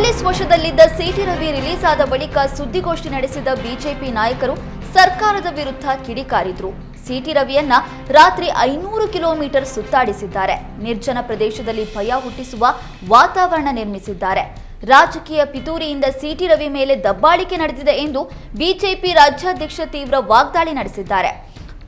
Police ವಶದಲ್ಲಿದ್ದ city Ravi release ಆದ ಬಳಿಕ ಸುದ್ದಿಗೋಷ್ಠಿ ನಡೆಸಿದ ಬಿಜೆಪಿ ನಾಯಕರು ಸರ್ಕಾರದ ವಿರುದ್ಧ ಕಿಡಿಕಾರಿದ್ರು. ಸಿಟಿ ರವಿಯನ್ನ ರಾತ್ರಿ ಐನೂರು ಕಿಲೋಮೀಟರ್ ಸುತ್ತಾಡಿಸಿದ್ದಾರೆ. ನಿರ್ಜನ ಪ್ರದೇಶದಲ್ಲಿ ಭಯ ಹುಟ್ಟಿಸುವ ವಾತಾವರಣ ನಿರ್ಮಿಸಿದ್ದಾರೆ. ರಾಜಕೀಯ ಪಿತೂರಿಯಿಂದ ಸಿಟಿ ರವಿ ಮೇಲೆ ದಬ್ಬಾಳಿಕೆ ನಡೆದಿದೆ ಎಂದು ಬಿಜೆಪಿ ರಾಜ್ಯಾಧ್ಯಕ್ಷ ತೀವ್ರ ವಾಗ್ದಾಳಿ ನಡೆಸಿದ್ದಾರೆ.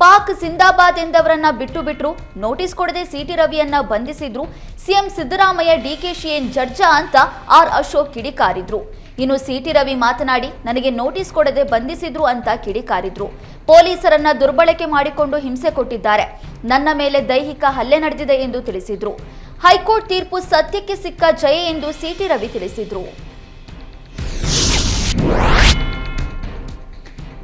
ಪಾಕ್ ಸಿಂದಾಬಾದ್ ಎಂದವರನ್ನ ಬಿಟ್ಟು ಬಿಟ್ರು ನೋಟಿಸ್ ಕೊಡದೆ ಸಿಟಿ ರವಿಯನ್ನ ಬಂಧಿಸಿದ್ರು. ಸಿಎಂ ಸಿದ್ದರಾಮಯ್ಯ ಡಿಕೆಶಿ ಏನ್ ಜಡ್ಜಾ ಅಂತ ಆರ್ ಅಶೋಕ್ ಕಿಡಿಕಾರಿದ್ರು. ಇನ್ನು ಸಿಟಿ ರವಿ ಮಾತನಾಡಿ, ನನಗೆ ನೋಟಿಸ್ ಕೊಡದೆ ಬಂಧಿಸಿದ್ರು ಅಂತ ಕಿಡಿಕಾರಿದ್ರು. ಪೊಲೀಸರನ್ನ ದುರ್ಬಳಕೆ ಮಾಡಿಕೊಂಡು ಹಿಂಸೆ ಕೊಟ್ಟಿದ್ದಾರೆ. ನನ್ನ ಮೇಲೆ ದೈಹಿಕ ಹಲ್ಲೆ ನಡೆದಿದೆ ಎಂದು ತಿಳಿಸಿದ್ರು. ಹೈಕೋರ್ಟ್ ತೀರ್ಪು ಸತ್ಯಕ್ಕೆ ಸಿಕ್ಕ ಜಯ ಎಂದು ಸಿಟಿ ರವಿ ತಿಳಿಸಿದ್ರು.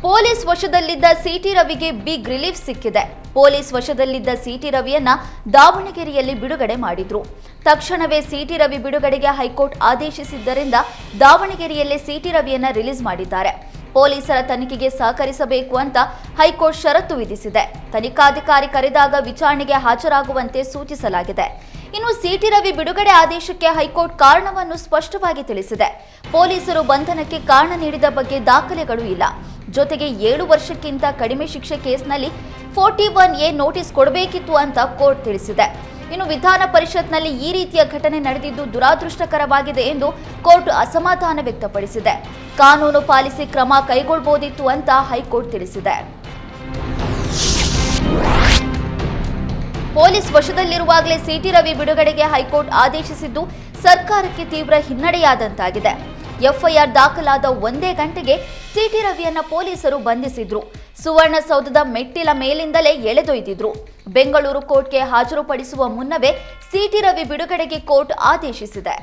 ಪೊಲೀಸ್ ವಶದಲ್ಲಿದ್ದ ಸಿಟಿ ರವಿಗೆ ಬಿಗ್ ರಿಲೀಫ್ ಸಿಕ್ಕಿದೆ. ಪೊಲೀಸ್ ವಶದಲ್ಲಿದ್ದ ಸಿಟಿ ರವಿಯನ್ನ ದಾವಣಗೆರೆಯಲ್ಲಿ ಬಿಡುಗಡೆ ಮಾಡಿದ್ರು. ತಕ್ಷಣವೇ ಸಿಟಿ ರವಿ ಬಿಡುಗಡೆಗೆ ಹೈಕೋರ್ಟ್ ಆದೇಶಿಸಿದ್ದರಿಂದ ದಾವಣಗೆರೆಯಲ್ಲಿ ಸಿಟಿ ರವಿಯನ್ನ ರಿಲೀಸ್ ಮಾಡಿದ್ದಾರೆ. ಪೊಲೀಸರ ತನಿಖೆಗೆ ಸಹಕರಿಸಬೇಕು ಅಂತ ಹೈಕೋರ್ಟ್ ಷರತ್ತು ವಿಧಿಸಿದೆ. ತನಿಖಾಧಿಕಾರಿ ಕರೆದಾಗ ವಿಚಾರಣೆಗೆ ಹಾಜರಾಗುವಂತೆ ಸೂಚಿಸಲಾಗಿದೆ. ಇನ್ನು ಸಿಟಿ ರವಿ ಬಿಡುಗಡೆ ಆದೇಶಕ್ಕೆ ಹೈಕೋರ್ಟ್ ಕಾರಣವನ್ನು ಸ್ಪಷ್ಟವಾಗಿ ತಿಳಿಸಿದೆ. ಪೊಲೀಸರು ಬಂಧನಕ್ಕೆ ಕಾರಣ ನೀಡಿದ ಬಗ್ಗೆ ದಾಖಲೆಗಳು ಇಲ್ಲ. ಜೊತೆಗೆ ಏಳು ವರ್ಷಕ್ಕಿಂತ ಕಡಿಮೆ ಶಿಕ್ಷೆ ಕೇಸ್ನಲ್ಲಿ ಫೋರ್ಟಿ ಒನ್ ಎ ನೋಟಿಸ್ ಕೊಡಬೇಕಿತ್ತು ಅಂತ ಕೋರ್ಟ್ ತಿಳಿಸಿದೆ. ಇನ್ನು ವಿಧಾನ ಪರಿಷತ್ನಲ್ಲಿ ಈ ರೀತಿಯ ಘಟನೆ ನಡೆದಿದ್ದು ದುರಾದೃಷ್ಟಕರವಾಗಿದೆ ಎಂದು ಕೋರ್ಟ್ ಅಸಮಾಧಾನ ವ್ಯಕ್ತಪಡಿಸಿದೆ. ಕಾನೂನು ಪಾಲಿಸಿ ಕ್ರಮ ಕೈಗೊಳ್ಳಬಹುದಿತ್ತು ಅಂತ ಹೈಕೋರ್ಟ್ ತಿಳಿಸಿದೆ. ಪೊಲೀಸ್ ವಶದಲ್ಲಿರುವಾಗಲೇ ಸಿಟಿ ರವಿ ಬಿಡುಗಡೆಗೆ ಹೈಕೋರ್ಟ್ ಆದೇಶಿಸಿದ್ದು ಸರ್ಕಾರಕ್ಕೆ ತೀವ್ರ ಹಿನ್ನಡೆಯಾದಂತಾಗಿದೆ. ಎಫ್ಐಆರ್ ದಾಖಲಾದ ಒಂದೇ ಗಂಟೆಗೆ ಸಿಟಿ ರವಿಯನ್ನ ಪೊಲೀಸರು ಬಂಧಿಸಿದ್ರು. ಸುವರ್ಣಸೌಧದ ಮೆಟ್ಟಿಲ ಮೇಲಿಂದಲೇ ಎಳೆದೊಯ್ದಿದ್ರು. ಬೆಂಗಳೂರು ಕೋರ್ಟ್ಗೆ ಹಾಜರುಪಡಿಸುವ ಮುನ್ನವೇ ಸಿಟಿ ರವಿ ಬಿಡುಗಡೆಗೆ ಕೋರ್ಟ್ ಆದೇಶಿಸಿದೆ.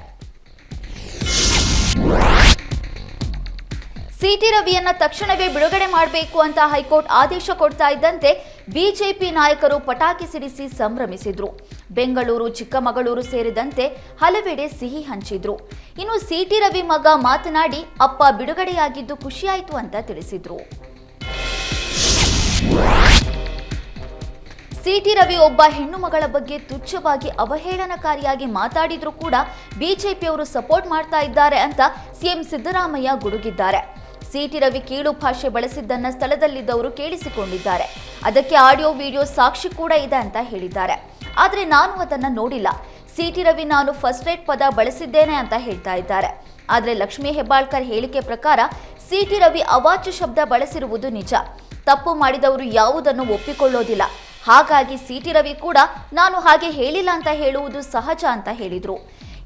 ಸಿಟಿ ರವಿಯನ್ನ ತಕ್ಷಣವೇ ಬಿಡುಗಡೆ ಮಾಡಬೇಕು ಅಂತ ಹೈಕೋರ್ಟ್ ಆದೇಶ ಕೊಡ್ತಾ ಇದ್ದಂತೆ ಬಿಜೆಪಿ ನಾಯಕರು ಪಟಾಕಿ ಸಿಡಿಸಿ ಸಂಭ್ರಮಿಸಿದ್ರು. ಬೆಂಗಳೂರು, ಚಿಕ್ಕಮಗಳೂರು ಸೇರಿದಂತೆ ಹಲವೆಡೆ ಸಿಹಿ ಹಂಚಿದ್ರು. ಇನ್ನು ಸಿಟಿ ರವಿ ಮಗ ಮಾತನಾಡಿ, ಅಪ್ಪ ಬಿಡುಗಡೆಯಾಗಿದ್ದು ಖುಷಿಯಾಯಿತು ಅಂತ ತಿಳಿಸಿದ್ರು. ಸಿಟಿ ರವಿ ಒಬ್ಬ ಹೆಣ್ಣು ಮಗಳ ಬಗ್ಗೆ ತುಚ್ಛವಾಗಿ ಅವಹೇಳನಕಾರಿಯಾಗಿ ಮಾತಾಡಿದ್ರು ಕೂಡ ಬಿಜೆಪಿಯವರು ಸಪೋರ್ಟ್ ಮಾಡ್ತಾ ಇದ್ದಾರೆ ಅಂತ ಸಿಎಂ ಸಿದ್ದರಾಮಯ್ಯ ಗುಡುಗಿದ್ದಾರೆ. ಸಿಟಿ ರವಿ ಕೀಳು ಭಾಷೆ ಬಳಸಿದ್ದನ್ನ ಸ್ಥಳದಲ್ಲಿದ್ದವರು ಕೇಳಿಸಿಕೊಂಡಿದ್ದಾರೆ. ಅದಕ್ಕೆ ಆಡಿಯೋ, ವಿಡಿಯೋ ಸಾಕ್ಷಿ ಕೂಡ ಇದೆ ಅಂತ ಹೇಳಿದ್ದಾರೆ. ಆದರೆ ನಾನು ಅದನ್ನ ನೋಡಿಲ್ಲ. ಸಿಟಿ ರವಿ ನಾನು ಫಸ್ಟ್ ರೇಟ್ ಪದ ಬಳಸಿದ್ದೇನೆ ಅಂತ ಹೇಳ್ತಾ ಇದ್ದಾರೆ. ಆದರೆ ಲಕ್ಷ್ಮೀ ಹೆಬ್ಬಾಳ್ಕರ್ ಹೇಳಿಕೆ ಪ್ರಕಾರ ಸಿಟಿ ರವಿ ಅವಾಚ್ಯ ಶಬ್ದ ಬಳಸಿರುವುದು ನಿಜ. ತಪ್ಪು ಮಾಡಿದವರು ಯಾವುದನ್ನು ಒಪ್ಪಿಕೊಳ್ಳೋದಿಲ್ಲ. ಹಾಗಾಗಿ ಸಿಟಿ ರವಿ ಕೂಡ ನಾನು ಹಾಗೆ ಹೇಳಿಲ್ಲ ಅಂತ ಹೇಳುವುದು ಸಹಜ ಅಂತ ಹೇಳಿದ್ರು.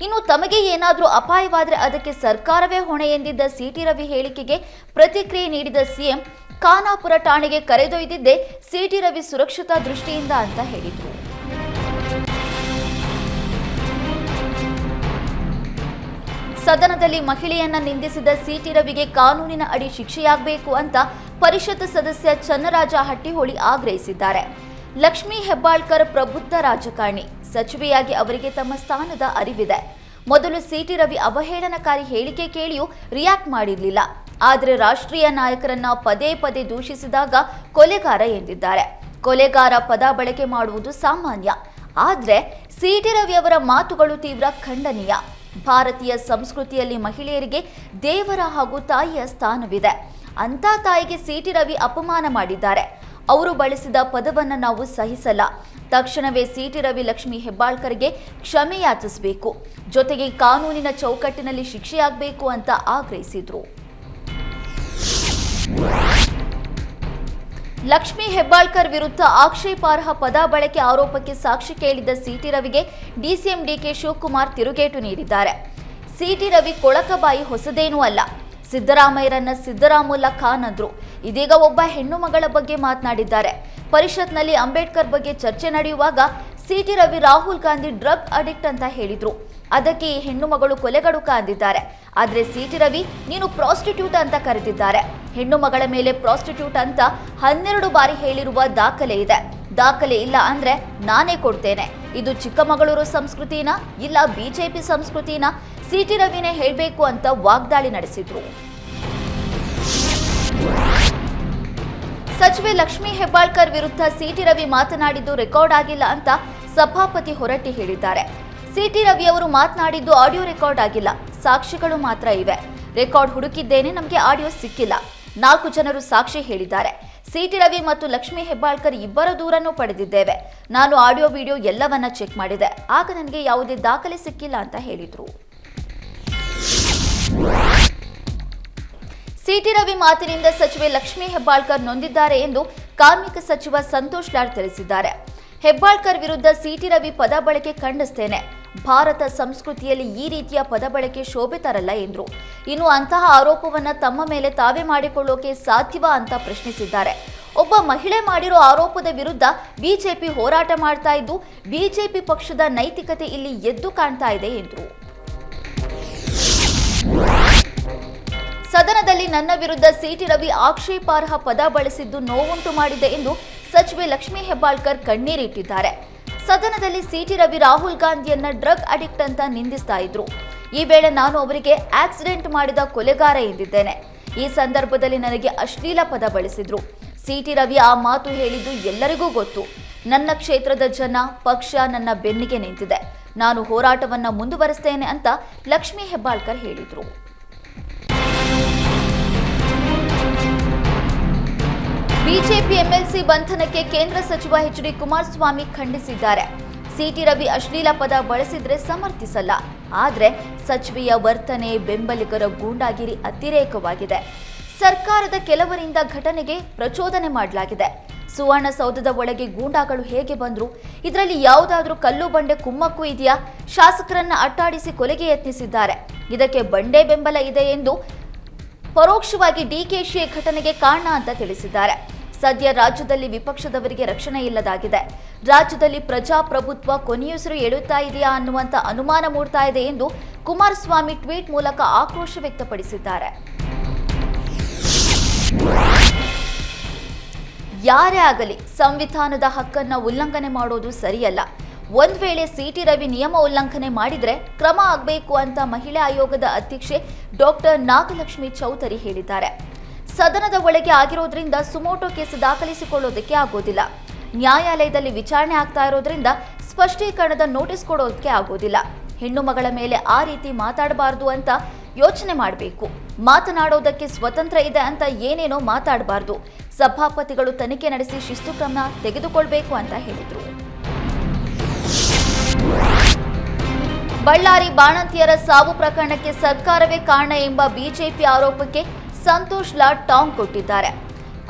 ಇನ್ನು ತಮಗೆ ಏನಾದರೂ ಅಪಾಯವಾದರೆ ಅದಕ್ಕೆ ಸರ್ಕಾರವೇ ಹೊಣೆ ಎಂದಿದ್ದ ಸಿಟಿ ರವಿ ಹೇಳಿಕೆಗೆ ಪ್ರತಿಕ್ರಿಯೆ ನೀಡಿದ ಸಿಎಂ, ಖಾನಾಪುರ ಠಾಣೆಗೆ ಕರೆದೊಯ್ದಿದ್ದೇ ಸಿಟಿ ರವಿ ಸುರಕ್ಷತಾ ದೃಷ್ಟಿಯಿಂದ ಅಂತ ಹೇಳಿದರು. ಸದನದಲ್ಲಿ ಮಹಿಳೆಯನ್ನ ನಿಂದಿಸಿದ ಸಿಟಿ ರವಿಗೆ ಕಾನೂನಿನ ಅಡಿ ಶಿಕ್ಷೆಯಾಗಬೇಕು ಅಂತ ಪರಿಷತ್ ಸದಸ್ಯ ಚನ್ನರಾಜ ಹಟ್ಟಿಹೊಳಿ ಆಗ್ರಹಿಸಿದ್ದಾರೆ. ಲಕ್ಷ್ಮೀ ಹೆಬ್ಬಾಳ್ಕರ್ ಪ್ರಬುದ್ಧ ರಾಜಕಾರಣಿ. ಸಚಿವೆಯಾಗಿ ಅವರಿಗೆ ತಮ್ಮ ಸ್ಥಾನದ ಅರಿವಿದೆ. ಮೊದಲು ಸಿಟಿ ರವಿ ಅವಹೇಳನಕಾರಿ ಹೇಳಿಕೆ ಕೇಳಿಯೂ ರಿಯಾಕ್ಟ್ ಮಾಡಿರಲಿಲ್ಲ. ಆದರೆ ರಾಷ್ಟ್ರೀಯ ನಾಯಕರನ್ನ ಪದೇ ಪದೇ ದೂಷಿಸಿದಾಗ ಕೊಲೆಗಾರ ಎಂದಿದ್ದಾರೆ. ಕೊಲೆಗಾರ ಪದ ಬಳಕೆ ಮಾಡುವುದು ಸಾಮಾನ್ಯ. ಆದರೆ ಸಿಟಿ ರವಿ ಅವರ ಮಾತುಗಳು ತೀವ್ರ ಖಂಡನೀಯ. ಭಾರತೀಯ ಸಂಸ್ಕೃತಿಯಲ್ಲಿ ಮಹಿಳೆಯರಿಗೆ ದೇವರ ಹಾಗೂ ತಾಯಿಯ ಸ್ಥಾನವಿದೆ. ಅಂತ ತಾಯಿಗೆ ಸಿಟಿ ರವಿ ಅಪಮಾನ ಮಾಡಿದ್ದಾರೆ. ಅವರು ಬಳಸಿದ ಪದವನ್ನು ನಾವು ಸಹಿಸಲ್ಲ. ತಕ್ಷಣವೇ ಸಿಟಿ ರವಿ ಲಕ್ಷ್ಮಿ ಹೆಬ್ಬಾಳ್ಕರ್ಗೆ ಕ್ಷಮೆಯಾಚಿಸಬೇಕು ಜೊತೆಗೆ ಕಾನೂನಿನ ಚೌಕಟ್ಟಿನಲ್ಲಿ ಶಿಕ್ಷೆಯಾಗಬೇಕು ಅಂತ ಆಗ್ರಹಿಸಿದ್ರು. ಲಕ್ಷ್ಮಿ ಹೆಬ್ಬಾಳ್ಕರ್ ವಿರುದ್ಧ ಆಕ್ಷೇಪಾರ್ಹ ಪದ ಬಳಕೆ ಆರೋಪಕ್ಕೆ ಸಾಕ್ಷಿ ಕೇಳಿದ್ದ ಸಿಟಿ ರವಿಗೆ ಡಿಸಿಎಂ ಡಿಕೆ ಶಿವಕುಮಾರ್ ತಿರುಗೇಟು ನೀಡಿದ್ದಾರೆ. ಸಿಟಿ ರವಿ ಕೊಳಕಬಾಯಿ ಹೊಸದೇನೂ ಅಲ್ಲ. ಸಿದ್ದರಾಮಯ್ಯರನ್ನ ಸಿದ್ದರಾಮುಲ್ಲ ಖಾನ್ ಅಂದ್ರು ಇದೀಗ ಒಬ್ಬ ಹೆಣ್ಣು ಮಗಳ ಬಗ್ಗೆ ಮಾತನಾಡಿದ್ದಾರೆ. ಪರಿಷತ್ನಲ್ಲಿ ಅಂಬೇಡ್ಕರ್ ಬಗ್ಗೆ ಚರ್ಚೆ ನಡೆಯುವಾಗ C T Ravi Rahul Gandhi drug addict ಅಂತ ಹೇಳಿದ್ರು. ಅದಕ್ಕೆ ಈ ಹೆಣ್ಣು ಮಗಳು ಕೊಲೆಗಡುಕ ಅಂದಿದ್ದಾರೆ ಆದ್ರೆ ಸಿಟಿ ರವಿ ನೀನು ಪ್ರಾಸ್ಟಿಟ್ಯೂಟ್ ಅಂತ ಕರೆದಿದ್ದಾರೆ. ಹೆಣ್ಣು ಮಗಳ ಮೇಲೆ ಪ್ರಾಸ್ಟಿಟ್ಯೂಟ್ ಅಂತ ಹನ್ನೆರಡು ಬಾರಿ ಹೇಳಿರುವ ದಾಖಲೆ ಇದೆ. ದಾಖಲೆ ಇಲ್ಲ ಅಂದ್ರೆ ನಾನೇ ಕೊಡ್ತೇನೆ. ಇದು ಚಿಕ್ಕಮಗಳೂರು ಸಂಸ್ಕೃತಿನ, ಇಲ್ಲ ಬಿಜೆಪಿ ಸಂಸ್ಕೃತಿನ? ಸಿಟಿ ರವಿನೇ ಹೇಳಬೇಕು ಅಂತ ವಾಗ್ದಾಳಿ ನಡೆಸಿದ್ರು. ಸಚಿವೆ ಲಕ್ಷ್ಮೀ ಹೆಬ್ಬಾಳ್ಕರ್ ವಿರುದ್ಧ ಸಿಟಿ ರವಿ ಮಾತನಾಡಿದ್ದು ರೆಕಾರ್ಡ್ ಆಗಿಲ್ಲ ಅಂತ ಸಭಾಪತಿ ಹೊರಟ್ಟಿ ಹೇಳಿದ್ದಾರೆ. ಸಿಟಿ ರವಿ ಅವರು ಮಾತನಾಡಿದ್ದು ಆಡಿಯೋ ರೆಕಾರ್ಡ್ ಆಗಿಲ್ಲ. ಸಾಕ್ಷಿಗಳು ಮಾತ್ರ ಇವೆ. ರೆಕಾರ್ಡ್ ಹುಡುಕಿದ್ದೇನೆ, ನಮಗೆ ಆಡಿಯೋ ಸಿಕ್ಕಿಲ್ಲ. ನಾಲ್ಕು ಜನರು ಸಾಕ್ಷಿ ಹೇಳಿದ್ದಾರೆ. ಸಿಟಿ ರವಿ ಮತ್ತು ಲಕ್ಷ್ಮೀ ಹೆಬ್ಬಾಳ್ಕರ್ ಇಬ್ಬರ ದೂರನ್ನು ಪಡೆದಿದ್ದೇವೆ. ನಾನು ಆಡಿಯೋ, ವಿಡಿಯೋ ಎಲ್ಲವನ್ನ ಚೆಕ್ ಮಾಡಿದೆ. ಆಗ ನನಗೆ ಯಾವುದೇ ದಾಖಲೆ ಸಿಕ್ಕಿಲ್ಲ ಅಂತ ಹೇಳಿದ್ರು. ಸಿಟಿ ರವಿ ಮಾತಿನಿಂದ ಸಚಿವೆ ಲಕ್ಷ್ಮೀ ಹೆಬ್ಬಾಳ್ಕರ್ ನೊಂದಿದ್ದಾರೆ ಎಂದು ಕಾರ್ಮಿಕ ಸಚಿವ ಸಂತೋಷ್ ಲಾಡ್ ತಿಳಿಸಿದ್ದಾರೆ. ಹೆಬ್ಬಾಳ್ಕರ್ ವಿರುದ್ಧ ಸಿಟಿ ರವಿ ಪದ ಬಳಕೆ ಖಂಡಿಸ್ತೇನೆ. ಭಾರತ ಸಂಸ್ಕೃತಿಯಲ್ಲಿ ಈ ರೀತಿಯ ಪದ ಬಳಕೆ ಶೋಭೆ ತರಲ್ಲ ಎಂದರು. ಇನ್ನು ಅಂತಹ ಆರೋಪವನ್ನ ತಮ್ಮ ಮೇಲೆ ತಾವೇ ಮಾಡಿಕೊಳ್ಳೋಕೆ ಸಾಧ್ಯವ ಅಂತ ಪ್ರಶ್ನಿಸಿದ್ದಾರೆ. ಒಬ್ಬ ಮಹಿಳೆ ಮಾಡಿರೋ ಆರೋಪದ ವಿರುದ್ಧ ಬಿಜೆಪಿ ಹೋರಾಟ ಮಾಡ್ತಾ ಇದ್ದು, ಬಿಜೆಪಿ ಪಕ್ಷದ ನೈತಿಕತೆ ಇಲ್ಲಿ ಎದ್ದು ಕಾಣ್ತಾ ಇದೆ ಎಂದರು. ಸದನದಲ್ಲಿ ನನ್ನ ವಿರುದ್ಧ ಸಿಟಿ ರವಿ ಆಕ್ಷೇಪಾರ್ಹ ಪದ ಬಳಸಿದ್ದು ನೋವುಂಟು ಮಾಡಿದೆ ಎಂದು ಸಚಿವೆ ಲಕ್ಷ್ಮೀ ಹೆಬ್ಬಾಳ್ಕರ್ ಕಣ್ಣೀರಿಟ್ಟಿದ್ದಾರೆ. ಸದನದಲ್ಲಿ ಸಿಟಿ ರವಿ ರಾಹುಲ್ ಗಾಂಧಿಯನ್ನ ಡ್ರಗ್ ಅಡಿಕ್ಟ್ ಅಂತ ನಿಂದಿಸ್ತಾ ಇದ್ರು. ಈ ವೇಳೆ ನಾನು ಅವರಿಗೆ ಆಕ್ಸಿಡೆಂಟ್ ಮಾಡಿದ ಕೊಲೆಗಾರ ಎಂದಿದ್ದೇನೆ. ಈ ಸಂದರ್ಭದಲ್ಲಿ ನನಗೆ ಅಶ್ಲೀಲ ಪದ ಬಳಸಿದ್ರು. ಸಿಟಿ ರವಿ ಆ ಮಾತು ಹೇಳಿದ್ದು ಎಲ್ಲರಿಗೂ ಗೊತ್ತು. ನನ್ನ ಕ್ಷೇತ್ರದ ಜನ, ಪಕ್ಷ ನನ್ನ ಬೆನ್ನಿಗೆ ನಿಂತಿದೆ. ನಾನು ಹೋರಾಟವನ್ನ ಮುಂದುವರೆಸ್ತೇನೆ ಅಂತ ಲಕ್ಷ್ಮೀ ಹೆಬ್ಬಾಳ್ಕರ್ ಹೇಳಿದ್ರು. ಬಿಜೆಪಿ ಎಂಎಲ್ಸಿ ಬಂಧನಕ್ಕೆ ಕೇಂದ್ರ ಸಚಿವ ಎಚ್ ಡಿ ಕುಮಾರಸ್ವಾಮಿ ಖಂಡಿಸಿದ್ದಾರೆ. ಸಿಟಿ ರವಿ ಅಶ್ಲೀಲ ಪದ ಬಳಸಿದ್ರೆ ಸಮರ್ಥಿಸಲ್ಲ. ಆದರೆ ಸಚಿವೆಯ ವರ್ತನೆ ಬೆಂಬಲಿಗರ ಗೂಂಡಾಗಿರಿ ಅತಿರೇಕವಾಗಿದೆ. ಸರ್ಕಾರದ ಕೆಲವರಿಂದ ಘಟನೆಗೆ ಪ್ರಚೋದನೆ ಮಾಡಲಾಗಿದೆ. ಸುವರ್ಣಸೌಧದ ಒಳಗೆ ಗೂಂಡಾಗಳು ಹೇಗೆ ಬಂದ್ರು? ಇದರಲ್ಲಿ ಯಾವುದಾದ್ರೂ ಕಲ್ಲು ಬಂಡೆ ಕುಮ್ಮಕ್ಕು ಇದೆಯಾ? ಶಾಸಕರನ್ನ ಅಟ್ಟಾಡಿಸಿ ಕೊಲೆಗೆ ಯತ್ನಿಸಿದ್ದಾರೆ. ಇದಕ್ಕೆ ಬಂಡೆ ಬೆಂಬಲ ಇದೆ ಎಂದು ಪರೋಕ್ಷವಾಗಿ ಡಿಕೆಶಿ ಘಟನೆಗೆ ಕಾರಣ ಅಂತ ತಿಳಿಸಿದ್ದಾರೆ. ಸದ್ಯ ರಾಜ್ಯದಲ್ಲಿ ವಿಪಕ್ಷದವರಿಗೆ ರಕ್ಷಣೆ ಇಲ್ಲದಾಗಿದೆ. ರಾಜ್ಯದಲ್ಲಿ ಪ್ರಜಾಪ್ರಭುತ್ವ ಕೊನೆಯುಸಿರು ಎಳುತ್ತಾ ಇದೆಯಾ ಅನ್ನುವಂತ ಅನುಮಾನ ಮೂಡ್ತಾ ಇದೆ ಎಂದು ಕುಮಾರಸ್ವಾಮಿ ಟ್ವೀಟ್ ಮೂಲಕ ಆಕ್ರೋಶ ವ್ಯಕ್ತಪಡಿಸಿದ್ದಾರೆ. ಯಾರೇ ಆಗಲಿ ಸಂವಿಧಾನದ ಹಕ್ಕನ್ನ ಉಲ್ಲಂಘನೆ ಮಾಡೋದು ಸರಿಯಲ್ಲ. ಒಂದ್ ವೇಳೆ ಸಿಟಿ ರವಿ ನಿಯಮ ಉಲ್ಲಂಘನೆ ಮಾಡಿದ್ರೆ ಕ್ರಮ ಆಗಬೇಕು ಅಂತ ಮಹಿಳಾ ಆಯೋಗದ ಅಧ್ಯಕ್ಷೆ ಡಾಕ್ಟರ್ ನಾಗಲಕ್ಷ್ಮಿ ಚೌಧರಿ ಹೇಳಿದ್ದಾರೆ. ಸದನದ ಒಳಗೆ ಆಗಿರೋದ್ರಿಂದ ಸುಮೋಟೋ ಕೇಸ್ ದಾಖಲಿಸಿಕೊಳ್ಳೋದಕ್ಕೆ ಆಗೋದಿಲ್ಲ. ನ್ಯಾಯಾಲಯದಲ್ಲಿ ವಿಚಾರಣೆ ಆಗ್ತಾ ಇರೋದ್ರಿಂದ ಸ್ಪಷ್ಟೀಕರಣದ ನೋಟಿಸ್ ಕೊಡೋದಕ್ಕೆ ಆಗೋದಿಲ್ಲ. ಹೆಣ್ಣು ಮಗಳ ಮೇಲೆ ಆ ರೀತಿ ಮಾತಾಡಬಾರ್ದು ಅಂತ ಯೋಚನೆ ಮಾಡಬೇಕು. ಮಾತನಾಡೋದಕ್ಕೆ ಸ್ವತಂತ್ರ ಇದೆ ಅಂತ ಏನೇನೋ ಮಾತಾಡಬಾರ್ದು. ಸಭಾಪತಿಗಳು ತನಿಖೆ ನಡೆಸಿ ಶಿಸ್ತು ಕ್ರಮ ತೆಗೆದುಕೊಳ್ಬೇಕು ಅಂತ ಹೇಳಿದರು. ಬಳ್ಳಾರಿ ಬಾಣಂತಿಯರ ಸಾವು ಪ್ರಕರಣಕ್ಕೆ ಸರ್ಕಾರವೇ ಕಾರಣ ಎಂಬ ಬಿಜೆಪಿ ಆರೋಪಕ್ಕೆ ಸಂತೋಷ್ ಲಾಡ್ ಟಾಂಗ್ ಕೊಟ್ಟಿದ್ದಾರೆ.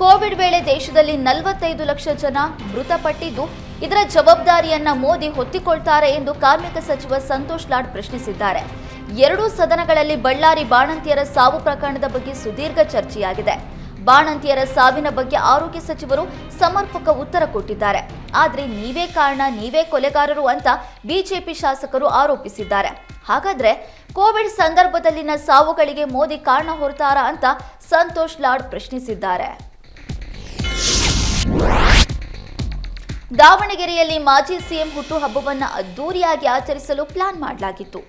ಕೋವಿಡ್ ವೇಳೆ ದೇಶದಲ್ಲಿ ನಲವತ್ತೈದು ಲಕ್ಷ ಜನ ಮೃತಪಟ್ಟಿದ್ದು, ಇದರ ಜವಾಬ್ದಾರಿಯನ್ನ ಮೋದಿ ಹೊತ್ತಿಕೊಳ್ತಾರೆ ಎಂದು ಕಾರ್ಮಿಕ ಸಚಿವ ಸಂತೋಷ್ ಲಾಡ್ ಪ್ರಶ್ನಿಸಿದ್ದಾರೆ. ಎರಡೂ ಸದನಗಳಲ್ಲಿ ಬಳ್ಳಾರಿ ಬಾಣಂತಿಯರ ಸಾವು ಪ್ರಕರಣದ ಬಗ್ಗೆ ಸುದೀರ್ಘ ಚರ್ಚೆಯಾಗಿದೆ. ಬಾಣಂತಿಯರ ಸಾವಿನ ಬಗ್ಗೆ ಆರೋಗ್ಯ ಸಚಿವರು ಸಮರ್ಪಕ ಉತ್ತರ ಕೊಟ್ಟಿದ್ದಾರೆ. ಆದರೆ ನೀವೇ ಕಾರಣ, ನೀವೇ ಕೊಲೆಗಾರರು ಅಂತ ಬಿಜೆಪಿ ಶಾಸಕರು ಆರೋಪಿಸಿದ್ದಾರೆ. ಹಾಗಾದ್ರೆ ಕೋವಿಡ್ ಸಂದರ್ಭದಲ್ಲಿನ ಸಾವುಗಳಿಗೆ ಮೋದಿ ಕಾರಣ ಹೊರತಾರಾ ಅಂತ ಸಂತೋಷ್ ಲಾಡ್ ಪ್ರಶ್ನಿಸಿದ್ದಾರೆ. ದಾವಣಗೆರೆಯಲ್ಲಿ ಮಾಜಿ ಸಿಎಂ ಹುಟ್ಟುಹಬ್ಬವನ್ನು ಅದ್ದೂರಿಯಾಗಿ ಆಚರಿಸಲು ಪ್ಲಾನ್ ಮಾಡಲಾಗಿತ್ತು.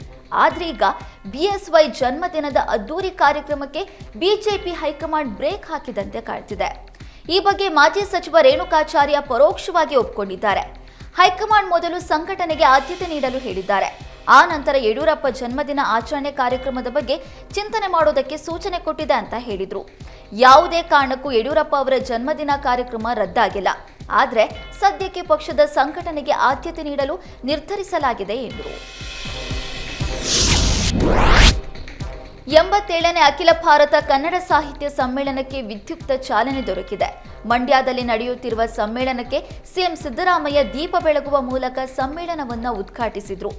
ಆದ್ರೆ ಈಗ ಬಿಎಸ್ವೈ ಜನ್ಮದಿನದ ಅದ್ದೂರಿ ಕಾರ್ಯಕ್ರಮಕ್ಕೆ ಬಿಜೆಪಿ ಹೈಕಮಾಂಡ್ ಬ್ರೇಕ್ ಹಾಕಿದಂತೆ ಕಾಣ್ತಿದೆ. ಈ ಬಗ್ಗೆ ಮಾಜಿ ಸಚಿವ ರೇಣುಕಾಚಾರ್ಯ ಪರೋಕ್ಷವಾಗಿ ಒಪ್ಪಿಕೊಂಡಿದ್ದಾರೆ ಹೈಕಮಾಂಡ್ ಮೊದಲು ಸಂಘಟನೆಗೆ ಆದ್ಯತೆ ನೀಡಲು ಹೇಳಿದ್ದಾರೆ. ಆ ನಂತರ ಯಡಿಯೂರಪ್ಪ ಜನ್ಮದಿನ ಆಚರಣೆ ಕಾರ್ಯಕ್ರಮದ ಬಗ್ಗೆ ಚಿಂತನೆ ಮಾಡೋದಕ್ಕೆ ಸೂಚನೆ ಕೊಟ್ಟಿದೆ ಅಂತ ಹೇಳಿದರು. ಯಾವುದೇ ಕಾರಣಕ್ಕೂ ಯಡಿಯೂರಪ್ಪ ಅವರ ಜನ್ಮದಿನ ಕಾರ್ಯಕ್ರಮ ರದ್ದಾಗಿಲ್ಲ. ಆದರೆ ಸದ್ಯಕ್ಕೆ ಪಕ್ಷದ ಸಂಘಟನೆಗೆ ಆದ್ಯತೆ ನೀಡಲು ನಿರ್ಧರಿಸಲಾಗಿದೆ ಎಂದರು. ಎಂಬತ್ತೇಳನೇ ಅಖಿಲ ಭಾರತ ಕನ್ನಡ ಸಾಹಿತ್ಯ ಸಮ್ಮೇಳನಕ್ಕೆ ವಿದ್ಯುಕ್ತ ಚಾಲನೆ ದೊರಕಿದೆ. ಮಂಡ್ಯದಲ್ಲಿ ನಡೆಯುತ್ತಿರುವ ಸಮ್ಮೇಳನಕ್ಕೆ ಸಿಎಂ ಸಿದ್ದರಾಮಯ್ಯ ದೀಪ ಬೆಳಗುವ ಮೂಲಕ ಸಮ್ಮೇಳನವನ್ನು ಉದ್ಘಾಟಿಸಿದರು.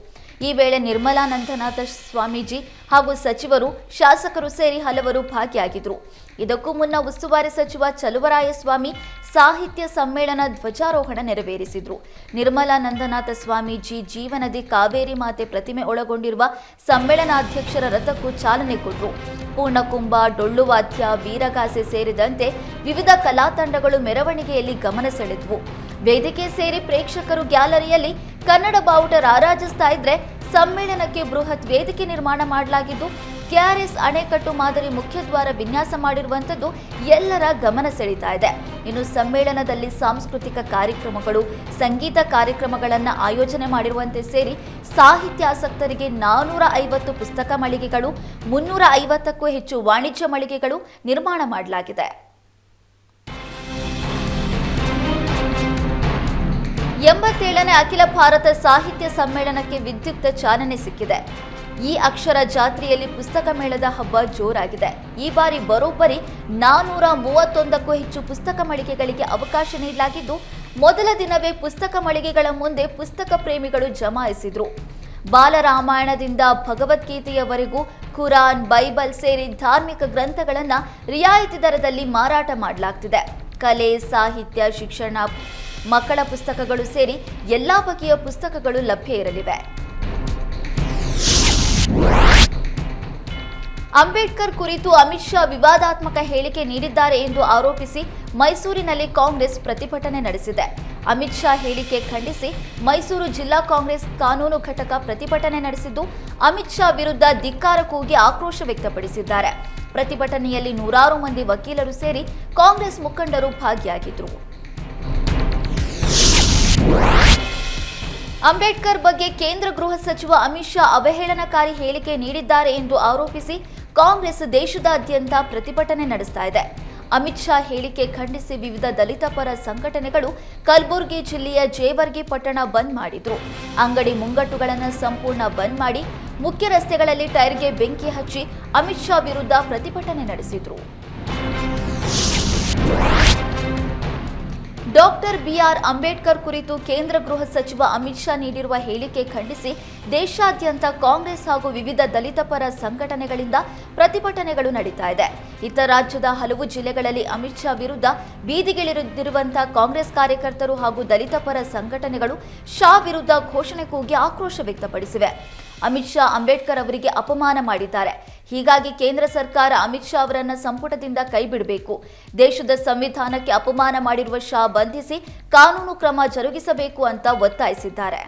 ಈ ವೇಳೆ ನಿರ್ಮಲಾನಂದನಾಥ ಸ್ವಾಮೀಜಿ ಹಾಗೂ ಸಚಿವರು ಶಾಸಕರು ಸೇರಿ ಹಲವರು ಭಾಗಿಯಾಗಿದ್ದರು ಇದಕ್ಕೂ ಮುನ್ನ ಉಸ್ತುವಾರಿ ಸಚಿವ ಚಲುವರಾಯಸ್ವಾಮಿ ಸಾಹಿತ್ಯ ಸಮ್ಮೇಳನ ಧ್ವಜಾರೋಹಣ ನೆರವೇರಿಸಿದ್ರು. ನಿರ್ಮಲಾನಂದನಾಥ ಸ್ವಾಮೀಜಿ ಜೀವನದಿ ಕಾವೇರಿ ಮಾತೆ ಪ್ರತಿಮೆ ಒಳಗೊಂಡಿರುವ ಸಮ್ಮೇಳನಾಧ್ಯಕ್ಷರ ರಥಕ್ಕೂ ಚಾಲನೆ ಕೊಟ್ಟರು ಪೂರ್ಣಕುಂಭ, ಡೊಳ್ಳುವಾದ್ಯ, ವೀರಗಾಸೆ ಸೇರಿದಂತೆ ವಿವಿಧ ಕಲಾತಂಡಗಳು ಮೆರವಣಿಗೆಯಲ್ಲಿ ಗಮನ ಸೆಳೆದ್ವು. ವೇದಿಕೆ ಸೇರಿ ಪ್ರೇಕ್ಷಕರು ಗ್ಯಾಲರಿಯಲ್ಲಿ ಕನ್ನಡ ಬಾವುಟ ರಾರಾಜಿಸ್ತಾ ಇದ್ರೆ ಸಮ್ಮೇಳನಕ್ಕೆ ಬೃಹತ್ ವೇದಿಕೆ ನಿರ್ಮಾಣ ಮಾಡಲಾಗಿದ್ದು ಕೆಆರ್ಎಸ್ ಅಣೆಕಟ್ಟು ಮಾದರಿ ಮುಖ್ಯದ್ವಾರ ವಿನ್ಯಾಸ ಮಾಡಿರುವಂಥದ್ದು ಎಲ್ಲರ ಗಮನ ಸೆಳೀತಾ ಇದೆ. ಇನ್ನು ಸಮ್ಮೇಳನದಲ್ಲಿ ಸಾಂಸ್ಕೃತಿಕ ಕಾರ್ಯಕ್ರಮಗಳು, ಸಂಗೀತ ಕಾರ್ಯಕ್ರಮಗಳನ್ನು ಆಯೋಜನೆ ಮಾಡಿರುವಂತೆ ಸೇರಿ ಸಾಹಿತ್ಯಾಸಕ್ತರಿಗೆ ನಾನೂರ ಐವತ್ತು ಪುಸ್ತಕ ಮಳಿಗೆಗಳು, ಮುನ್ನೂರ ಐವತ್ತಕ್ಕೂ ಹೆಚ್ಚು ವಾಣಿಜ್ಯ ಮಳಿಗೆಗಳು ನಿರ್ಮಾಣ ಮಾಡಲಾಗಿದೆ. ಎಂಬತ್ತೇಳನೇ ಅಖಿಲ ಭಾರತ ಸಾಹಿತ್ಯ ಸಮ್ಮೇಳನಕ್ಕೆ ವಿದ್ಯುಕ್ತ ಚಾಲನೆ ಸಿಕ್ಕಿದೆ. ಈ ಅಕ್ಷರ ಜಾತ್ರೆಯಲ್ಲಿ ಪುಸ್ತಕ ಮೇಳದ ಹಬ್ಬ ಜೋರಾಗಿದೆ. ಈ ಬಾರಿ ಬರೋಬ್ಬರಿ ನಾನೂರ ಮೂವತ್ತೊಂದಕ್ಕೂ ಹೆಚ್ಚು ಪುಸ್ತಕ ಮಳಿಗೆಗಳಿಗೆ ಅವಕಾಶ ನೀಡಲಾಗಿದ್ದು, ಮೊದಲ ದಿನವೇ ಪುಸ್ತಕ ಮಳಿಗೆಗಳ ಮುಂದೆ ಪುಸ್ತಕ ಪ್ರೇಮಿಗಳು ಜಮಾಯಿಸಿದ್ರು. ಬಾಲರಾಮಾಯಣದಿಂದ ಭಗವದ್ಗೀತೆಯವರೆಗೂ ಕುರಾನ್, ಬೈಬಲ್ ಸೇರಿ ಧಾರ್ಮಿಕ ಗ್ರಂಥಗಳನ್ನು ರಿಯಾಯಿತಿ ದರದಲ್ಲಿ ಮಾರಾಟ ಮಾಡಲಾಗ್ತಿದೆ. ಕಲೆ, ಸಾಹಿತ್ಯ, ಶಿಕ್ಷಣ ಮಕ್ಕಳ ಪುಸ್ತಕಗಳು ಸೇರಿ ಎಲ್ಲಾ ಬಗೆಯ ಪುಸ್ತಕಗಳು ಲಭ್ಯ ಇರಲಿವೆ. ಅಂಬೇಡ್ಕರ್ ಕುರಿತು ಅಮಿತ್ ಶಾ ವಿವಾದಾತ್ಮಕ ಹೇಳಿಕೆ ನೀಡಿದ್ದಾರೆ ಎಂದು ಆರೋಪಿಸಿ ಮೈಸೂರಿನಲ್ಲಿ ಕಾಂಗ್ರೆಸ್ ಪ್ರತಿಭಟನೆ ನಡೆಸಿದೆ. ಅಮಿತ್ ಶಾ ಹೇಳಿಕೆ ಖಂಡಿಸಿ ಮೈಸೂರು ಜಿಲ್ಲಾ ಕಾಂಗ್ರೆಸ್ ಕಾನೂನು ಘಟಕ ಪ್ರತಿಭಟನೆ ನಡೆಸಿದ್ದು, ಅಮಿತ್ ಶಾ ವಿರುದ್ಧ ಧಿಕ್ಕಾರ ಕೂಗಿ ಆಕ್ರೋಶ ವ್ಯಕ್ತಪಡಿಸಿದ್ದಾರೆ. ಪ್ರತಿಭಟನೆಯಲ್ಲಿ ನೂರಾರು ಮಂದಿ ವಕೀಲರು ಸೇರಿ ಕಾಂಗ್ರೆಸ್ ಮುಖಂಡರು ಭಾಗಿಯಾಗಿದ್ದರು ಅಂಬೇಡ್ಕರ್ ಬಗ್ಗೆ ಕೇಂದ್ರ ಗೃಹ ಸಚಿವ ಅಮಿತ್ ಶಾ ಅವಹೇಳನಕಾರಿ ಹೇಳಿಕೆ ನೀಡಿದ್ದಾರೆ ಎಂದು ಆರೋಪಿಸಿ ಕಾಂಗ್ರೆಸ್ ದೇಶದಾದ್ಯಂತ ಪ್ರತಿಭಟನೆ ನಡೆಸ್ತಾ ಇದೆ. ಅಮಿತ್ ಶಾ ಹೇಳಿಕೆ ಖಂಡಿಸಿ ವಿವಿಧ ದಲಿತ ಪರ ಸಂಘಟನೆಗಳು ಕಲಬುರಗಿ ಜಿಲ್ಲೆಯ ಜೇವರ್ಗಿ ಪಟ್ಟಣ ಬಂದ್ ಮಾಡಿದ್ರು. ಅಂಗಡಿ ಮುಂಗಟ್ಟುಗಳನ್ನು ಸಂಪೂರ್ಣ ಬಂದ್ ಮಾಡಿ ಮುಖ್ಯ ರಸ್ತೆಗಳಲ್ಲಿ ಟೈರ್ಗೆ ಬೆಂಕಿ ಹಚ್ಚಿ ಅಮಿತ್ ಶಾ ವಿರುದ್ಧ ಪ್ರತಿಭಟನೆ ನಡೆಸಿದ್ರು. ಡಾಕ್ಟರ್ ಬಿಆರ್ ಅಂಬೇಡ್ಕರ್ ಕುರಿತು ಕೇಂದ್ರ ಗೃಹ ಸಚಿವ ಅಮಿತ್ ಶಾ ನೀಡಿರುವ ಹೇಳಿಕೆ ಖಂಡಿಸಿ ದೇಶಾದ್ಯಂತ ಕಾಂಗ್ರೆಸ್ ಹಾಗೂ ವಿವಿಧ ದಲಿತ ಪರ ಸಂಘಟನೆಗಳಿಂದ ಪ್ರತಿಭಟನೆಗಳು ನಡೀತಾ ಇದೆ. ಇತ್ತ ರಾಜ್ಯದ ಹಲವು ಜಿಲ್ಲೆಗಳಲ್ಲಿ ಅಮಿತ್ ಶಾ ವಿರುದ್ಧ ಬೀದಿಗಿಳಿದಿರುವಂತಹ ಕಾಂಗ್ರೆಸ್ ಕಾರ್ಯಕರ್ತರು ಹಾಗೂ ದಲಿತ ಪರ ಸಂಘಟನೆಗಳು ಶಾ ವಿರುದ್ಧ ಘೋಷಣೆ ಕೂಗಿ ಆಕ್ರೋಶ ವ್ಯಕ್ತಪಡಿಸಿವೆ. ಅಮಿತ್ ಶಾ ಅಂಬೇಡ್ಕರ್ ಅವರಿಗೆ ಅಪಮಾನ ಮಾಡಿದ್ದಾರೆ. ಹೀಗಾಗಿ ಕೇಂದ್ರ ಸರ್ಕಾರ ಅಮಿತ್ ಶಾ ಅವರನ್ನು ಸಂಪುಟದಿಂದ ಕೈಬಿಡಬೇಕು. ದೇಶದ ಸಂವಿಧಾನಕ್ಕೆ ಅಪಮಾನ ಮಾಡಿರುವ ಶಾ ಬಂಧಿಸಿ ಕಾನೂನು ಕ್ರಮ ಜರುಗಿಸಬೇಕು ಅಂತ ಒತ್ತಾಯಿಸಿದ್ದಾರೆ.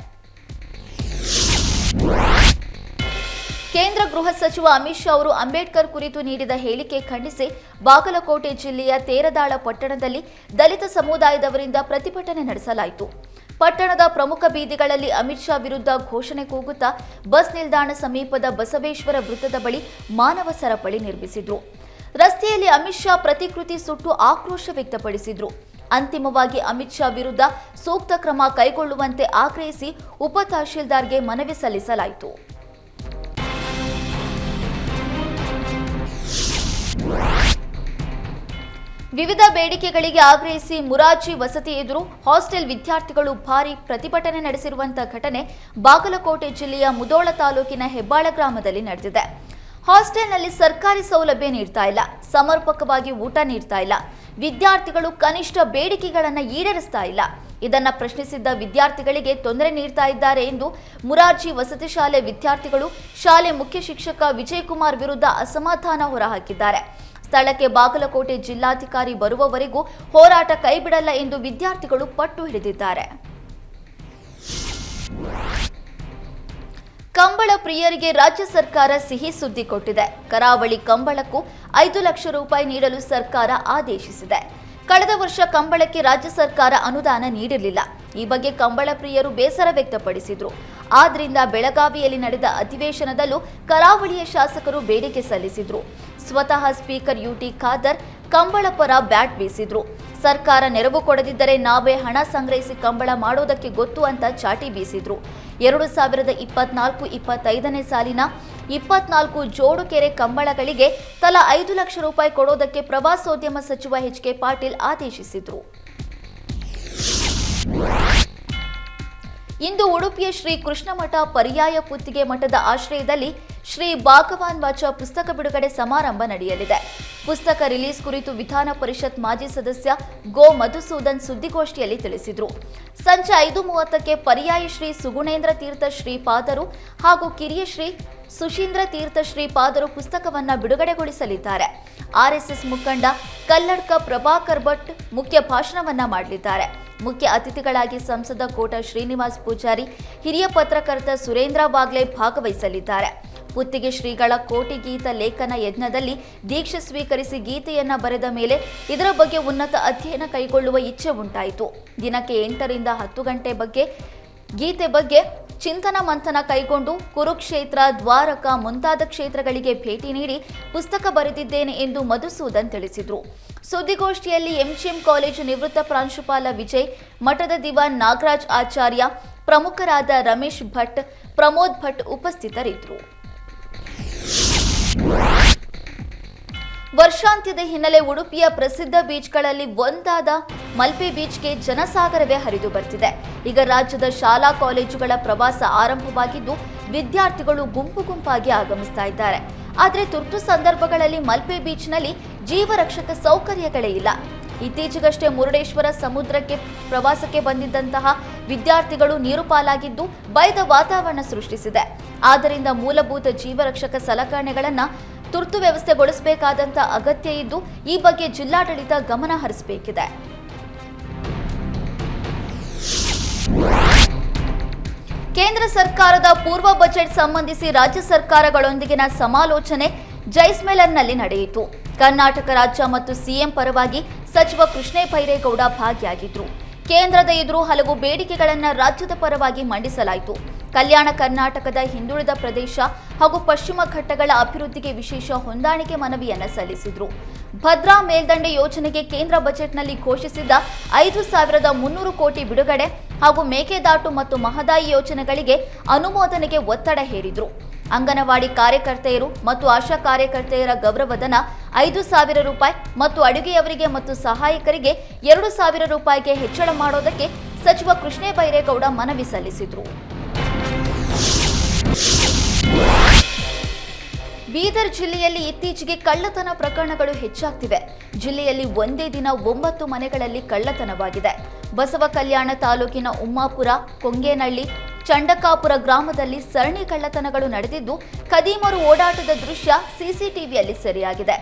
ಕೇಂದ್ರ ಗೃಹ ಸಚಿವ ಅಮಿತ್ ಶಾ ಅವರು ಅಂಬೇಡ್ಕರ್ ಕುರಿತು ನೀಡಿದ ಹೇಳಿಕೆ ಖಂಡಿಸಿ ಬಾಗಲಕೋಟೆ ಜಿಲ್ಲೆಯ ತೇರದಾಳ ಪಟ್ಟಣದಲ್ಲಿ ದಲಿತ ಸಮುದಾಯದವರಿಂದ ಪ್ರತಿಭಟನೆ ನಡೆಸಲಾಯಿತು. ಪಟ್ಟಣದ ಪ್ರಮುಖ ಬೀದಿಗಳಲ್ಲಿ ಅಮಿತ್ ಶಾ ವಿರುದ್ಧ ಘೋಷಣೆ ಕೂಗುತ್ತಾ ಬಸ್ ನಿಲ್ದಾಣ ಸಮೀಪದ ಬಸವೇಶ್ವರ ವೃತ್ತದ ಬಳಿ ಮಾನವ ಸರಪಳಿ ನಿರ್ಮಿಸಿದ್ರು. ರಸ್ತೆಯಲ್ಲಿ ಅಮಿತ್ ಶಾ ಪ್ರತಿಕೃತಿ ಸುಟ್ಟು ಆಕ್ರೋಶ ವ್ಯಕ್ತಪಡಿಸಿದ್ರು. ಅಂತಿಮವಾಗಿ ಅಮಿತ್ ಶಾ ವಿರುದ್ಧ ಸೂಕ್ತ ಕ್ರಮ ಕೈಗೊಳ್ಳುವಂತೆ ಆಗ್ರಹಿಸಿ ಉಪ ತಹಶೀಲ್ದಾರ್ಗೆ ಮನವಿ ಸಲ್ಲಿಸಲಾಯಿತು. ವಿವಿಧ ಬೇಡಿಕೆಗಳಿಗೆ ಆಗ್ರಹಿಸಿ ಮುರಾಜಿ ವಸತಿ ಎದುರು ಹಾಸ್ಟೆಲ್ ವಿದ್ಯಾರ್ಥಿಗಳು ಭಾರಿ ಪ್ರತಿಭಟನೆ ನಡೆಸಿರುವಂತಹ ಘಟನೆ ಬಾಗಲಕೋಟೆ ಜಿಲ್ಲೆಯ ಮುದೋಳ ತಾಲೂಕಿನ ಹೆಬ್ಬಾಳ ಗ್ರಾಮದಲ್ಲಿ ನಡೆದಿದೆ. ಹಾಸ್ಟೆಲ್ನಲ್ಲಿ ಸರ್ಕಾರಿ ಸೌಲಭ್ಯ ನೀಡ್ತಾ ಇಲ್ಲ. ಸಮರ್ಪಕವಾಗಿ ಊಟ ನೀಡ್ತಾ ಇಲ್ಲ. ವಿದ್ಯಾರ್ಥಿಗಳು ಕನಿಷ್ಠ ಬೇಡಿಕೆಗಳನ್ನು ಈಡೇರಿಸ್ತಾ ಇಲ್ಲ. ಇದನ್ನ ಪ್ರಶ್ನಿಸಿದ್ದ ವಿದ್ಯಾರ್ಥಿಗಳಿಗೆ ತೊಂದರೆ ನೀಡ್ತಾ ಇದ್ದಾರೆ ಎಂದು ಮುರಾರ್ಜಿ ವಸತಿ ಶಾಲೆ ವಿದ್ಯಾರ್ಥಿಗಳು ಶಾಲೆ ಮುಖ್ಯ ಶಿಕ್ಷಕ ವಿಜಯಕುಮಾರ್ ವಿರುದ್ಧ ಅಸಮಾಧಾನ ಹೊರಹಾಕಿದ್ದಾರೆ. ಸ್ಥಳಕ್ಕೆ ಬಾಗಲಕೋಟೆ ಜಿಲ್ಲಾಧಿಕಾರಿ ಬರುವವರೆಗೂ ಹೋರಾಟ ಕೈಬಿಡಲ್ಲ ಎಂದು ವಿದ್ಯಾರ್ಥಿಗಳು ಪಟ್ಟು ಹಿಡಿದಿದ್ದಾರೆ. ಕಂಬಳ ಪ್ರಿಯರಿಗೆ ರಾಜ್ಯ ಸರ್ಕಾರ ಸಿಹಿ ಸುದ್ದಿ ಕೊಟ್ಟಿದೆ. ಕರಾವಳಿ ಕಂಬಳಕ್ಕೂ ಐದು ಲಕ್ಷ ರೂಪಾಯಿ ನೀಡಲು ಸರ್ಕಾರ ಆದೇಶಿಸಿದೆ. ಕಳೆದ ವರ್ಷ ಕಂಬಳಕ್ಕೆ ರಾಜ್ಯ ಸರ್ಕಾರ ಅನುದಾನ ನೀಡಿರಲಿಲ್ಲ. ಈ ಬಗ್ಗೆ ಕಂಬಳ ಪ್ರಿಯರು ಬೇಸರ ವ್ಯಕ್ತಪಡಿಸಿದ್ರು. ಆದ್ರಿಂದ ಬೆಳಗಾವಿಯಲ್ಲಿ ನಡೆದ ಅಧಿವೇಶನದಲ್ಲೂ ಕರಾವಳಿಯ ಶಾಸಕರು ಬೇಡಿಕೆ ಸಲ್ಲಿಸಿದ್ರು. ಸ್ವತಃ ಸ್ಪೀಕರ್ ಯುಟಿ ಖಾದರ್ ಕಂಬಳ ಪರ ಬ್ಯಾಟ್ ಬೀಸಿದ್ರು. ಸರ್ಕಾರ ನೆರವು ಕೊಡದಿದ್ದರೆ ನಾವೇ ಹಣ ಸಂಗ್ರಹಿಸಿ ಕಂಬಳ ಮಾಡೋದಕ್ಕೆ ಗೊತ್ತು ಅಂತ ಚಾಟಿ ಬೀಸಿದ್ರು. ಎರಡು ಸಾವಿರದ ಇಪ್ಪತ್ನಾಲ್ಕು ಇಪ್ಪತ್ತೈದನೇ ಸಾಲಿನ ಇಪ್ಪತ್ನಾಲ್ಕು ಜೋಡು ಕೆರೆ ಕಂಬಳಗಳಿಗೆ ತಲಾ ಐದು ಲಕ್ಷ ರೂಪಾಯಿ ಕೊಡೋದಕ್ಕೆ ಪ್ರವಾಸೋದ್ಯಮ ಸಚಿವ ಎಚ್ ಕೆ ಪಾಟೀಲ್ ಆದೇಶಿಸಿದ್ರು. ಇಂದು ಉಡುಪಿಯ ಶ್ರೀ ಕೃಷ್ಣಮಠ ಪರ್ಯಾಯ ಪುತ್ತಿಗೆ ಮಠದ ಆಶ್ರಯದಲ್ಲಿ ಶ್ರೀ ಭಾಗವಾನ್ ವಾಚ ಪುಸ್ತಕ ಬಿಡುಗಡೆ ಸಮಾರಂಭ ನಡೆಯಲಿದೆ. ಪುಸ್ತಕ ರಿಲೀಸ್ ಕುರಿತು ವಿಧಾನ ಪರಿಷತ್ ಮಾಜಿ ಸದಸ್ಯ ಗೋ ಮಧುಸೂದನ್ ಸುದ್ದಿಗೋಷ್ಠಿಯಲ್ಲಿ ತಿಳಿಸಿದರು. ಸಂಜೆ ಐದು ಮೂವತ್ತಕ್ಕೆ ಪರ್ಯಾಯ ಶ್ರೀ ಸುಗುಣೇಂದ್ರ ತೀರ್ಥ ಶ್ರೀಪಾದರು ಹಾಗೂ ಕಿರಿಯ ಶ್ರೀ ಸುಶೀಂದ್ರ ತೀರ್ಥ ಶ್ರೀಪಾದರು ಪುಸ್ತಕವನ್ನ ಬಿಡುಗಡೆಗೊಳಿಸಲಿದ್ದಾರೆ. ಆರ್ಎಸ್ಎಸ್ ಮುಖಂಡ ಕಲ್ಲಡ್ಕ ಪ್ರಭಾಕರ್ ಭಟ್ ಮುಖ್ಯ ಭಾಷಣವನ್ನ ಮಾಡಲಿದ್ದಾರೆ. ಮುಖ್ಯ ಅತಿಥಿಗಳಾಗಿ ಸಂಸದ ಕೋಟ ಶ್ರೀನಿವಾಸ್ ಪೂಜಾರಿ, ಹಿರಿಯ ಪತ್ರಕರ್ತ ಸುರೇಂದ್ರ ಬಾಗ್ಲೆ ಭಾಗವಹಿಸಲಿದ್ದಾರೆ. ಪುತ್ತಿಗೆ ಶ್ರೀಗಳ ಕೋಟಿ ಗೀತ ಲೇಖನ ಯಜ್ಞದಲ್ಲಿ ದೀಕ್ಷೆ ಸ್ವೀಕರಿಸಿ ಗೀತೆಯನ್ನ ಬರೆದ ಮೇಲೆ ಇದರ ಬಗ್ಗೆ ಉನ್ನತ ಅಧ್ಯಯನ ಕೈಗೊಳ್ಳುವ ಇಚ್ಛೆ ಉಂಟಾಯಿತು. ದಿನಕ್ಕೆ ಎಂಟರಿಂದ ಹತ್ತು ಗಂಟೆ ಬಗ್ಗೆ, ಗೀತೆ ಬಗ್ಗೆ ಚಿಂತನ ಮಂಥನ ಕೈಗೊಂಡು ಕುರುಕ್ಷೇತ್ರ, ದ್ವಾರಕ ಮುಂತಾದ ಕ್ಷೇತ್ರಗಳಿಗೆ ಭೇಟಿ ನೀಡಿ ಪುಸ್ತಕ ಬರೆದಿದ್ದೇನೆ ಎಂದು ಮಧುಸೂದನ್ ತಿಳಿಸಿದರು. ಸುದ್ದಿಗೋಷ್ಠಿಯಲ್ಲಿ ಎಂಜಿಎಂ ಕಾಲೇಜು ನಿವೃತ್ತ ಪ್ರಾಂಶುಪಾಲ ವಿಜಯ್, ಮಠದ ದಿವಾನ್ ನಾಗರಾಜ್ ಆಚಾರ್ಯ, ಪ್ರಮುಖರಾದ ರಮೇಶ್ ಭಟ್, ಪ್ರಮೋದ್ ಭಟ್ ಉಪಸ್ಥಿತರಿದ್ದರು. ವರ್ಷಾಂತ್ಯದ ಹಿನ್ನೆಲೆ ಉಡುಪಿಯ ಪ್ರಸಿದ್ಧ ಬೀಚ್ಗಳಲ್ಲಿ ಒಂದಾದ ಮಲ್ಪೆ ಬೀಚ್ಗೆ ಜನಸಾಗರವೇ ಹರಿದು ಬರ್ತಿದೆ. ಈಗ ರಾಜ್ಯದ ಶಾಲಾ ಕಾಲೇಜುಗಳ ಪ್ರವಾಸ ಆರಂಭವಾಗಿದ್ದು, ವಿದ್ಯಾರ್ಥಿಗಳು ಗುಂಪು ಗುಂಪಾಗಿ ಆಗಮಿಸ್ತಾ ಇದ್ದಾರೆ. ಆದರೆ ತುರ್ತು ಸಂದರ್ಭಗಳಲ್ಲಿ ಮಲ್ಪೆ ಬೀಚ್ನಲ್ಲಿ ಜೀವರಕ್ಷಕ ಸೌಕರ್ಯಗಳೇ ಇಲ್ಲ. ಇತ್ತೀಚೆಗಷ್ಟೇ ಮುರುಡೇಶ್ವರ ಸಮುದ್ರಕ್ಕೆ ಪ್ರವಾಸಕ್ಕೆ ಬಂದಿದ್ದಂತಹ ವಿದ್ಯಾರ್ಥಿಗಳು ನೀರು ಪಾಲಾಗಿದ್ದು ಭಯದ ವಾತಾವರಣ ಸೃಷ್ಟಿಸಿದೆ. ಆದ್ದರಿಂದ ಮೂಲಭೂತ ಜೀವರಕ್ಷಕ ಸಲಕರಣೆಗಳನ್ನು ತುರ್ತು ವ್ಯವಸ್ಥೆಗೊಳಿಸಬೇಕಾದಂತ ಅಗತ್ಯ ಇದ್ದು ಈ ಬಗ್ಗೆ ಜಿಲ್ಲಾಡಳಿತ ಗಮನ ಹರಿಸಬೇಕಿದೆ. ಕೇಂದ್ರ ಸರ್ಕಾರದ ಪೂರ್ವ ಬಜೆಟ್ ಸಂಬಂಧಿಸಿ ರಾಜ್ಯ ಸರ್ಕಾರಗಳೊಂದಿಗಿನ ಸಮಾಲೋಚನೆ ಜೈಸ್ಮೇಲರ್ನಲ್ಲಿ ನಡೆಯಿತು. ಕರ್ನಾಟಕ ರಾಜ್ಯ ಮತ್ತು ಸಿಎಂ ಪರವಾಗಿ ಸಚಿವ ಕೃಷ್ಣೇ ಬೈರೇಗೌಡ ಭಾಗಿಯಾಗಿದ್ರು. ಕೇಂದ್ರದ ಎದುರು ಹಲವು ಬೇಡಿಕೆಗಳನ್ನು ರಾಜ್ಯದ ಪರವಾಗಿ ಮಂಡಿಸಲಾಯಿತು. ಕಲ್ಯಾಣ ಕರ್ನಾಟಕದ ಹಿಂದುಳಿದ ಪ್ರದೇಶ ಹಾಗೂ ಪಶ್ಚಿಮ ಘಟ್ಟಗಳ ಅಭಿವೃದ್ಧಿಗೆ ವಿಶೇಷ ಹೊಂದಾಣಿಕೆ ಮನವಿಯನ್ನು ಸಲ್ಲಿಸಿದ್ರು. ಭದ್ರಾ ಮೇಲ್ದಂಡೆ ಯೋಜನೆಗೆ ಕೇಂದ್ರ ಬಜೆಟ್ನಲ್ಲಿ ಘೋಷಿಸಿದ್ದ ಐದು ಸಾವಿರದ ಮುನ್ನೂರು ಕೋಟಿ ಬಿಡುಗಡೆ ಹಾಗೂ ಮೇಕೆದಾಟು ಮತ್ತು ಮಹದಾಯಿ ಯೋಜನೆಗಳಿಗೆ ಅನುಮೋದನೆಗೆ ಒತ್ತಡ ಹೇರಿದ್ರು. ಅಂಗನವಾಡಿ ಕಾರ್ಯಕರ್ತೆಯರು ಮತ್ತು ಆಶಾ ಕಾರ್ಯಕರ್ತೆಯರ ಗೌರವಧನ ಐದು ಸಾವಿರ ರೂಪಾಯಿ ಮತ್ತು ಅಡುಗೆಯವರಿಗೆ ಮತ್ತು ಸಹಾಯಕರಿಗೆ ಎರಡು ಸಾವಿರ ರೂಪಾಯಿಗೆ ಹೆಚ್ಚಳ ಮಾಡೋದಕ್ಕೆ ಸಚಿವ ಕೃಷ್ಣೇ ಬೈರೇಗೌಡ ಮನವಿ ಸಲ್ಲಿಸಿದರು. ಬೀದರ್ ಜಿಲ್ಲೆಯಲ್ಲಿ ಇತ್ತೀಚೆಗೆ ಕಳ್ಳತನ ಪ್ರಕರಣಗಳು ಹೆಚ್ಚಾಗ್ತಿವೆ. ಜಿಲ್ಲೆಯಲ್ಲಿ ಒಂದೇ ದಿನ ಒಂಬತ್ತು ಮನೆಗಳಲ್ಲಿ ಕಳ್ಳತನವಾಗಿದೆ. ಬಸವ ಕಲ್ಯಾಣ ತಾಲೂಕಿನ ಉಮ್ಮಾಪುರ ಕೊಂಗೇನಹಳ್ಳಿ ಚಂಡಕಾಪುರ ಗ್ರಾಮದಲ್ಲಿ ಸರಣಿ ಕಳ್ಳತನಗಳು ನಡೆದಿದ್ದು ಖದೀಮರು ಓಡಾಟದ ದೃಶ್ಯ ಸಿಸಿಟಿವಿಯಲ್ಲಿ ಸೆರೆಯಾಗಿದೆ.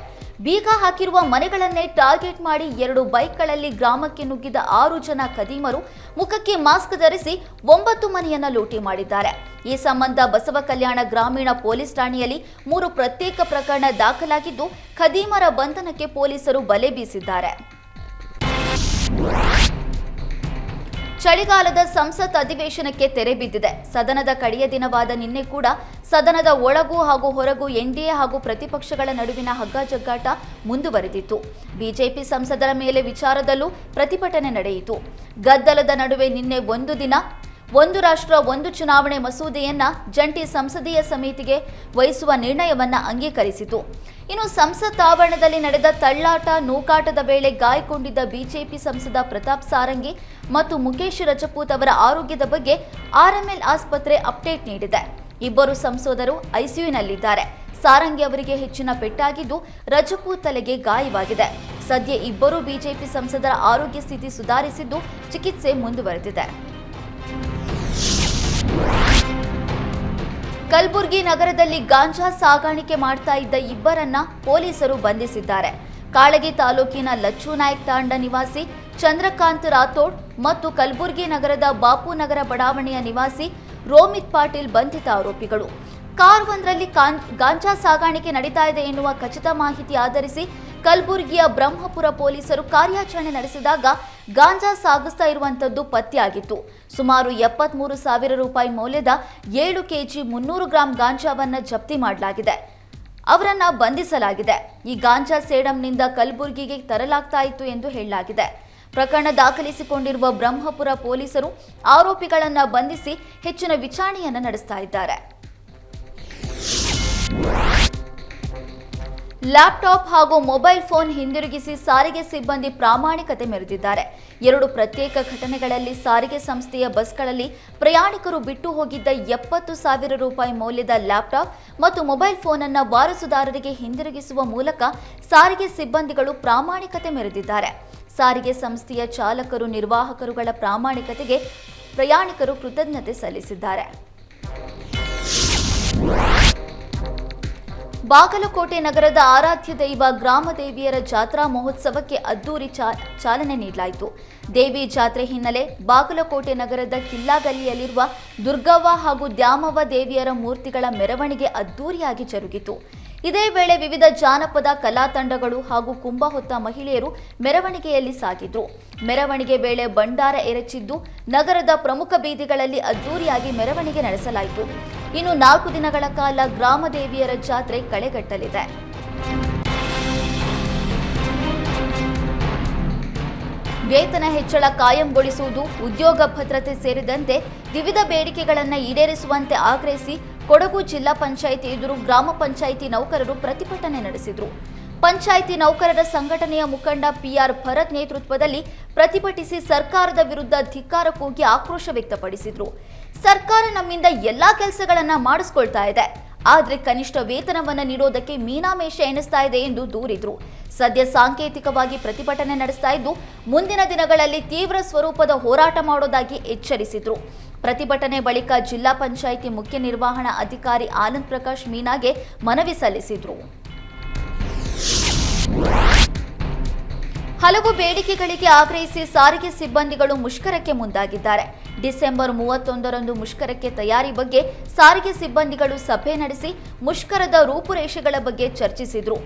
ಬೀಗ ಹಾಕಿರುವ ಮನೆಗಳನ್ನೇ ಟಾರ್ಗೆಟ್ ಮಾಡಿ ಎರಡು ಬೈಕ್ಗಳಲ್ಲಿ ಗ್ರಾಮಕ್ಕೆ ನುಗ್ಗಿದ ಆರು ಜನ ಖದೀಮರು ಮುಖಕ್ಕೆ ಮಾಸ್ಕ್ ಧರಿಸಿ ಒಂಬತ್ತು ಮನೆಯನ್ನ ಲೂಟಿ ಮಾಡಿದ್ದಾರೆ. ಈ ಸಂಬಂಧ ಬಸವ ಕಲ್ಯಾಣ ಗ್ರಾಮೀಣ ಪೊಲೀಸ್ ಠಾಣೆಯಲ್ಲಿ ಮೂರು ಪ್ರತ್ಯೇಕ ಪ್ರಕರಣ ದಾಖಲಾಗಿದ್ದು, ಖದೀಮರ ಬಂಧನಕ್ಕೆ ಪೊಲೀಸರು ಬಲೆ ಬೀಸಿದ್ದಾರೆ. ಚಳಿಗಾಲದ ಸಂಸತ್ ಅಧಿವೇಶನಕ್ಕೆ ತೆರೆ ಬಿದ್ದಿದೆ. ಸದನದ ಕಡೆಯ ದಿನವಾದ ನಿನ್ನೆ ಕೂಡ ಸದನದ ಒಳಗೂ ಹಾಗೂ ಹೊರಗೂ ಎನ್ಡಿಎ ಹಾಗೂ ಪ್ರತಿಪಕ್ಷಗಳ ನಡುವಿನ ಹಗ್ಗಜಗ್ಗಾಟ ಮುಂದುವರೆದಿತ್ತು. ಬಿಜೆಪಿ ಸಂಸದರ ಮೇಲೆ ವಿಚಾರದಲ್ಲೂ ಪ್ರತಿಭಟನೆ ನಡೆಯಿತು. ಗದ್ದಲದ ನಡುವೆ ನಿನ್ನೆ ಒಂದು ದಿನ ಒಂದು ರಾಷ್ಟ್ರ, ಒಂದು ಚುನಾವಣೆ ಮಸೂದೆಯನ್ನ ಜಂಟಿ ಸಂಸದೀಯ ಸಮಿತಿಗೆ ವಹಿಸುವ ನಿರ್ಣಯವನ್ನ ಅಂಗೀಕರಿಸಿತು. ಇನ್ನು ಸಂಸತ್ ಆವರಣದಲ್ಲಿ ನಡೆದ ತಳ್ಳಾಟ, ನೂಕಾಟದ ವೇಳೆ ಗಾಯಗೊಂಡಿದ್ದ ಬಿಜೆಪಿ ಸಂಸದ ಪ್ರತಾಪ್ ಸಾರಂಗಿ ಮತ್ತು ಮುಖೇಶ್ ರಜಪೂತ್ ಅವರ ಆರೋಗ್ಯದ ಬಗ್ಗೆ ಆರ್ಎಂಎಲ್ ಆಸ್ಪತ್ರೆ ಅಪ್ಡೇಟ್ ನೀಡಿದೆ. ಇಬ್ಬರು ಸಂಸದರು ಐಸಿಯುನಲ್ಲಿದ್ದಾರೆ. ಸಾರಂಗಿ ಅವರಿಗೆ ಹೆಚ್ಚಿನ ಪೆಟ್ಟಾಗಿದ್ದು ರಜಪೂತ್ ತಲೆಗೆ ಗಾಯವಾಗಿದೆ. ಸದ್ಯ ಇಬ್ಬರು ಬಿಜೆಪಿ ಸಂಸದರ ಆರೋಗ್ಯ ಸ್ಥಿತಿ ಸುಧಾರಿಸಿದ್ದು ಚಿಕಿತ್ಸೆ ಮುಂದುವರೆದಿದೆ. ಕಲಬುರಗಿ ನಗರದಲ್ಲಿ ಗಾಂಜಾ ಸಾಗಾಣಿಕೆ ಮಾಡ್ತಾ ಇದ್ದ ಇಬ್ಬರನ್ನ ಪೊಲೀಸರು ಬಂಧಿಸಿದ್ದಾರೆ. ಕಾಳಗಿ ತಾಲೂಕಿನ ಲಚ್ಚು ನಾಯ್ಕ್ ತಾಂಡ ನಿವಾಸಿ ಚಂದ್ರಕಾಂತ್ ರಾಥೋಡ್ ಮತ್ತು ಕಲಬುರಗಿ ನಗರದ ಬಾಪುನಗರ ಬಡಾವಣೆಯ ನಿವಾಸಿ ರೋಮಿತ್ ಪಾಟೀಲ್ ಬಂಧಿತ ಆರೋಪಿಗಳು. ಕಾರ್ ಒಂದರಲ್ಲಿ ಗಾಂಜಾ ಸಾಗಾಣಿಕೆ ನಡೀತಾ ಇದೆ ಎನ್ನುವ ಖಚಿತ ಮಾಹಿತಿ ಆಧರಿಸಿ ಕಲಬುರಗಿಯ ಬ್ರಹ್ಮಪುರ ಪೊಲೀಸರು ಕಾರ್ಯಾಚರಣೆ ನಡೆಸಿದಾಗ ಗಾಂಜಾ ಸಾಗಿಸ್ತಾ ಇರುವಂತದ್ದು ಪತ್ತೆಯಾಗಿತ್ತು. ಸುಮಾರು ಎಪ್ಪತ್ಮೂರು ಸಾವಿರ ರೂಪಾಯಿ ಮೌಲ್ಯದ ಏಳು ಕೆಜಿ ಮುನ್ನೂರು ಗ್ರಾಂ ಗಾಂಜಾವನ್ನು ಜಪ್ತಿ ಮಾಡಲಾಗಿದೆ. ಅವರನ್ನ ಬಂಧಿಸಲಾಗಿದೆ. ಈ ಗಾಂಜಾ ಸೇಡಂನಿಂದ ಕಲಬುರಗಿಗೆ ತರಲಾಗ್ತಾ ಇತ್ತು ಎಂದು ಹೇಳಲಾಗಿದೆ. ಪ್ರಕರಣ ದಾಖಲಿಸಿಕೊಂಡಿರುವ ಬ್ರಹ್ಮಪುರ ಪೊಲೀಸರು ಆರೋಪಿಗಳನ್ನ ಬಂಧಿಸಿ ಹೆಚ್ಚಿನ ವಿಚಾರಣೆಯನ್ನು ನಡೆಸ್ತಾ ಇದ್ದಾರೆ. ಲ್ಯಾಪ್ಟಾಪ್ ಹಾಗೂ ಮೊಬೈಲ್ ಫೋನ್ ಹಿಂದಿರುಗಿಸಿ ಸಾರಿಗೆ ಸಿಬ್ಬಂದಿ ಪ್ರಾಮಾಣಿಕತೆ ಮೆರೆದಿದ್ದಾರೆ. ಎರಡು ಪ್ರತ್ಯೇಕ ಘಟನೆಗಳಲ್ಲಿ ಸಾರಿಗೆ ಸಂಸ್ಥೆಯ ಬಸ್ಗಳಲ್ಲಿ ಪ್ರಯಾಣಿಕರು ಬಿಟ್ಟು ಹೋಗಿದ್ದ ಎಪ್ಪತ್ತು ಸಾವಿರ ರೂಪಾಯಿ ಮೌಲ್ಯದ ಲ್ಯಾಪ್ಟಾಪ್ ಮತ್ತು ಮೊಬೈಲ್ ಫೋನ್ ಅನ್ನು ವಾರಸುದಾರರಿಗೆ ಹಿಂದಿರುಗಿಸುವ ಮೂಲಕ ಸಾರಿಗೆ ಸಿಬ್ಬಂದಿಗಳು ಪ್ರಾಮಾಣಿಕತೆ ಮೆರೆದಿದ್ದಾರೆ. ಸಾರಿಗೆ ಸಂಸ್ಥೆಯ ಚಾಲಕರು ನಿರ್ವಾಹಕರುಗಳ ಪ್ರಾಮಾಣಿಕತೆಗೆ ಪ್ರಯಾಣಿಕರು ಕೃತಜ್ಞತೆ ಸಲ್ಲಿಸಿದ್ದಾರೆ. ಬಾಗಲಕೋಟೆ ನಗರದ ಆರಾಧ್ಯ ದೈವ ಗ್ರಾಮದೇವಿಯರ ಜಾತ್ರಾ ಮಹೋತ್ಸವಕ್ಕೆ ಅದ್ದೂರಿ ಚಾಲನೆ ನೀಡಲಾಯಿತು. ದೇವಿ ಜಾತ್ರೆ ಹಿನ್ನೆಲೆ ಬಾಗಲಕೋಟೆ ನಗರದ ಕಿಲ್ಲಾಗಲ್ಲಿಯಲ್ಲಿರುವ ದುರ್ಗವ್ವ ಹಾಗೂ ದ್ಯಾಮವ್ವ ದೇವಿಯರ ಮೂರ್ತಿಗಳ ಮೆರವಣಿಗೆ ಅದ್ದೂರಿಯಾಗಿ ಜರುಗಿತು. ಇದೇ ವೇಳೆ ವಿವಿಧ ಜಾನಪದ ಕಲಾ ತಂಡಗಳು ಹಾಗೂ ಕುಂಭ ಹೊತ್ತ ಮಹಿಳೆಯರು ಮೆರವಣಿಗೆಯಲ್ಲಿ ಸಾಗಿದ್ರು. ಮೆರವಣಿಗೆ ವೇಳೆ ಭಂಡಾರ ಎರಚಿದ್ದು ನಗರದ ಪ್ರಮುಖ ಬೀದಿಗಳಲ್ಲಿ ಅದ್ದೂರಿಯಾಗಿ ಮೆರವಣಿಗೆ ನಡೆಸಲಾಯಿತು. ಇನ್ನು ನಾಲ್ಕು ದಿನಗಳ ಕಾಲ ಗ್ರಾಮದೇವಿಯರ ಜಾತ್ರೆ ಕಳೆಗಟ್ಟಲಿದೆ. ವೇತನ ಹೆಚ್ಚಳ ಕಾಯಂಗೊಳಿಸುವುದು, ಉದ್ಯೋಗ ಭದ್ರತೆ ಸೇರಿದಂತೆ ವಿವಿಧ ಬೇಡಿಕೆಗಳನ್ನು ಈಡೇರಿಸುವಂತೆ ಆಗ್ರಹಿಸಿ ಕೊಡಗು ಜಿಲ್ಲಾ ಪಂಚಾಯಿತಿ ಎದುರು ಗ್ರಾಮ ಪಂಚಾಯಿತಿ ನೌಕರರು ಪ್ರತಿಭಟನೆ ನಡೆಸಿದರು. ಪಂಚಾಯಿತಿ ನೌಕರರ ಸಂಘಟನೆಯ ಮುಖಂಡ ಪಿಆರ್ ಭರತ್ ನೇತೃತ್ವದಲ್ಲಿ ಪ್ರತಿಭಟಿಸಿ ಸರ್ಕಾರದ ವಿರುದ್ಧ ಧಿಕ್ಕಾರ ಕೂಗಿ ಆಕ್ರೋಶ ವ್ಯಕ್ತಪಡಿಸಿದ್ರು. ಸರ್ಕಾರ ನಮ್ಮಿಂದ ಎಲ್ಲಾ ಕೆಲಸಗಳನ್ನ ಮಾಡಿಸ್ಕೊಳ್ತಾ ಇದೆ. ಆದರೆ ಕನಿಷ್ಠ ವೇತನವನ್ನು ನೀಡೋದಕ್ಕೆ ಮೀನಾಮೇಷ ಎಣಿಸ್ತಾ ಇದೆ ಎಂದು ದೂರಿದ್ರು. ಸದ್ಯ ಸಾಂಕೇತಿಕವಾಗಿ ಪ್ರತಿಭಟನೆ ನಡೆಸ್ತಾ ಇದ್ದು, ಮುಂದಿನ ದಿನಗಳಲ್ಲಿ ತೀವ್ರ ಸ್ವರೂಪದ ಹೋರಾಟ ಮಾಡೋದಾಗಿ ಎಚ್ಚರಿಸಿದ್ರು. ಪ್ರತಿಭಟನೆ ಬಳಿಕ ಜಿಲ್ಲಾ ಪಂಚಾಯಿತಿ ಮುಖ್ಯ ನಿರ್ವಹಣಾ ಅಧಿಕಾರಿ ಆನಂದ್ ಪ್ರಕಾಶ್ ಮೀನಾಗೆ ಮನವಿ ಸಲ್ಲಿಸಿದ್ರು. ಹಲವು ಬೇಡಿಕೆಗಳಿಗೆ ಆಗ್ರಹಿಸಿ ಸಾರಿಗೆ ಸಿಬ್ಬಂದಿಗಳು ಮುಷ್ಕರಕ್ಕೆ ಮುಂದಾಗಿದ್ದಾರೆ. ಡಿಸೆಂಬರ್ ಮೂವತ್ತೊಂದರಂದು ಮುಷ್ಕರಕ್ಕೆ ತಯಾರಿ ಬಗ್ಗೆ ಸಾರಿಗೆ ಸಿಬ್ಬಂದಿಗಳು ಸಭೆ ನಡೆಸಿ ಮುಷ್ಕರದ ರೂಪುರೇಷೆಗಳ ಬಗ್ಗೆ ಚರ್ಚಿಸಿದ್ರು.